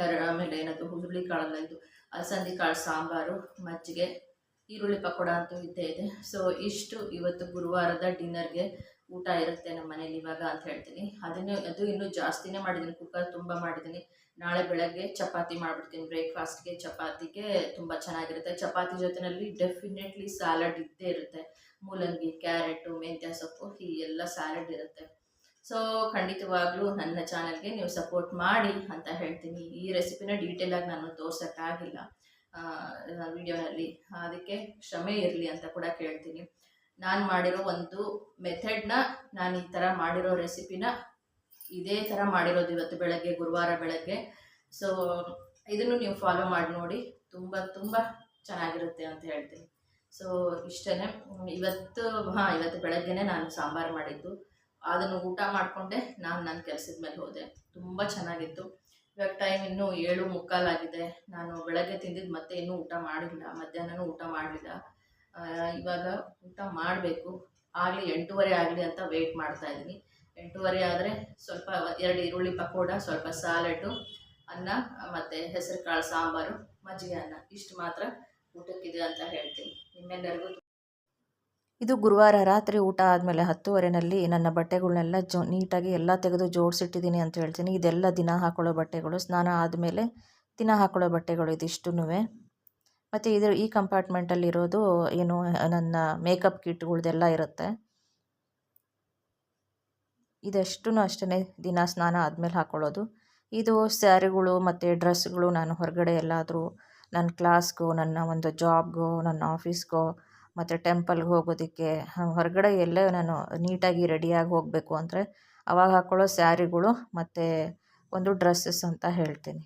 ಹೆರ- ಆಮೇಲೆ ಏನದು ಹುರುಳಿ ಕಾಳಲ್ಲ ಇದು ಅಲಸಂದಿ ಕಾಳು, ಸಾಂಬಾರು, ಮಜ್ಜಿಗೆ, ಈರುಳ್ಳಿ ಪಕೋಡ ಅಂತೂ ಇದ್ದೇ ಇದೆ. ಸೊ ಇಷ್ಟು ಇವತ್ತು ಗುರುವಾರದ ಡಿನ್ನರ್ಗೆ ಊಟ ಇರುತ್ತೆ ನಮ್ಮ ಮನೇಲಿ ಇವಾಗ ಅಂತ ಹೇಳ್ತೀನಿ. ಅದನ್ನು, ಅದು ಇನ್ನೂ ಜಾಸ್ತಿನೇ ಮಾಡಿದ್ದೀನಿ, ಕುಕ್ಕರ್ ತುಂಬ ಮಾಡಿದ್ದೀನಿ. ನಾಳೆ ಬೆಳಗ್ಗೆ ಚಪಾತಿ ಮಾಡಿಬಿಡ್ತೀನಿ, ಬ್ರೇಕ್ಫಾಸ್ಟ್ಗೆ ಚಪಾತಿಗೆ ತುಂಬ ಚೆನ್ನಾಗಿರುತ್ತೆ. ಚಪಾತಿ ಜೊತೆಯಲ್ಲಿ ಡೆಫಿನೆಟ್ಲಿ ಸ್ಯಾಲಡ್ ಇದ್ದೇ ಇರುತ್ತೆ. ಮೂಲಂಗಿ, ಕ್ಯಾರೆಟು, ಮೆಂತ್ಯ ಸೊಪ್ಪು ಈ ಎಲ್ಲ ಸ್ಯಾಲಡ್ ಇರುತ್ತೆ. ಸೊ ಖಂಡಿತವಾಗ್ಲೂ ನನ್ನ ಚಾನಲ್ಗೆ ನೀವು ಸಪೋರ್ಟ್ ಮಾಡಿ ಅಂತ ಹೇಳ್ತೀನಿ. ಈ ರೆಸಿಪಿನ ಡೀಟೇಲಾಗಿ ನಾನು ತೋರ್ಸೋಕ್ಕಾಗಿಲ್ಲ. ವಿಡಿಯೋನಲ್ಲಿ ಅದಕ್ಕೆ ಕ್ಷಮೆ ಇರಲಿ ಅಂತ ಕೂಡ ಕೇಳ್ತೀನಿ. ನಾನು ಮಾಡಿರೋ ಒಂದು ಮೆಥಡ್ನ ನಾನು ಈ ಥರ ಮಾಡಿರೋ ರೆಸಿಪಿನ ಇದೇ ಥರ ಮಾಡಿರೋದು ಇವತ್ತು ಬೆಳಗ್ಗೆ, ಗುರುವಾರ ಬೆಳಗ್ಗೆ. ಸೊ ಇದನ್ನು ನೀವು ಫಾಲೋ ಮಾಡಿ ನೋಡಿ. ತುಂಬ ತುಂಬ ಚೆನ್ನಾಗಿರುತ್ತೆ ಅಂತ ಹೇಳ್ತೀನಿ. ಸೊ ಇಷ್ಟೇ ಇವತ್ತು, ಹಾಂ, ಇವತ್ತು ಬೆಳಗ್ಗೆನೇ ನಾನು ಸಾಂಬಾರು ಮಾಡಿದ್ದು. ಅದನ್ನು ಊಟ ಮಾಡಿಕೊಂಡೆ ನಾನು ನನ್ನ ಕೆಲಸದ ಮೇಲೆ ಹೋದೆ. ತುಂಬ ಚೆನ್ನಾಗಿತ್ತು. ಇವಾಗ ಟೈಮ್ ಇನ್ನೂ ಏಳು ಮುಕ್ಕಾಲಾಗಿದೆ ನಾನು ಬೆಳಗ್ಗೆ ತಿಂದಿದ್ದು ಮತ್ತೆ ಇನ್ನೂ ಊಟ ಮಾಡಿಲ್ಲ. ಮಧ್ಯಾಹ್ನನೂ ಊಟ ಮಾಡಲಿಲ್ಲ. ಇವಾಗ ಊಟ ಮಾಡಬೇಕು. ಆಗಲಿ ಎಂಟೂವರೆ ಆಗಲಿ ಅಂತ ವೆಯ್ಟ್ ಮಾಡ್ತಾ ಇದ್ದೀನಿ. ಎಂಟೂವರೆ ಆದರೆ ಸ್ವಲ್ಪ ಎರಡು ಈರುಳ್ಳಿ ಪಕೋಡ, ಸ್ವಲ್ಪ ಸ್ಯಾಲೆಡು ಅನ್ನ, ಮತ್ತು ಹೆಸರು ಕಾಳು ಸಾಂಬಾರು, ಮಜ್ಜಿಗೆ ಅನ್ನ. ಇಷ್ಟು ಮಾತ್ರ ಊಟಕ್ಕಿದೆ ಅಂತ ಹೇಳ್ತೀನಿ. ನಿಮ್ಮೆಲ್ಲರಿಗೂ ಇದು ಗುರುವಾರ ರಾತ್ರಿ ಊಟ ಆದಮೇಲೆ ಹತ್ತುವರೆನಲ್ಲಿ ನನ್ನ ಬಟ್ಟೆಗಳನ್ನೆಲ್ಲ ಜೋ, ನೀಟಾಗಿ ಎಲ್ಲ ತೆಗೆದು ಜೋಡಿಸಿಟ್ಟಿದ್ದೀನಿ ಅಂತ ಹೇಳ್ತೀನಿ. ಇದೆಲ್ಲ ದಿನ ಹಾಕೊಳ್ಳೋ ಬಟ್ಟೆಗಳು. ಸ್ನಾನ ಆದಮೇಲೆ ದಿನ ಹಾಕೊಳ್ಳೋ ಬಟ್ಟೆಗಳು ಇದಿಷ್ಟೂ ಮತ್ತು ಇದು ಈ ಕಂಪಾರ್ಟ್ಮೆಂಟಲ್ಲಿರೋದು ಏನು, ನನ್ನ ಮೇಕಪ್ ಕಿಟ್ಗಳ್ದೆಲ್ಲ ಇರುತ್ತೆ. ಇದೆಷ್ಟೂ ಅಷ್ಟೇ ದಿನ ಸ್ನಾನ ಆದಮೇಲೆ ಹಾಕೊಳ್ಳೋದು. ಇದು ಸ್ಯಾರಿಗಳು ಮತ್ತು ಡ್ರೆಸ್ಗಳು ನಾನು ಹೊರಗಡೆ ಎಲ್ಲಾದರೂ, ನನ್ನ ಕ್ಲಾಸ್ಗೋ, ನನ್ನ ಒಂದು ಜಾಬ್ಗೋ, ನನ್ನ ಆಫೀಸ್ಗೋ ಮತ್ತು ಟೆಂಪಲ್ಗೆ ಹೋಗೋದಕ್ಕೆ ಹೊರಗಡೆ ಎಲ್ಲೇ ನಾನು ನೀಟಾಗಿ ರೆಡಿಯಾಗಿ ಹೋಗಬೇಕು ಅಂದರೆ ಅವಾಗ ಹಾಕ್ಕೊಳ್ಳೋ ಸ್ಯಾರಿಗಳು ಮತ್ತು ಒಂದು ಡ್ರೆಸ್ಸಸ್ ಅಂತ ಹೇಳ್ತೀನಿ.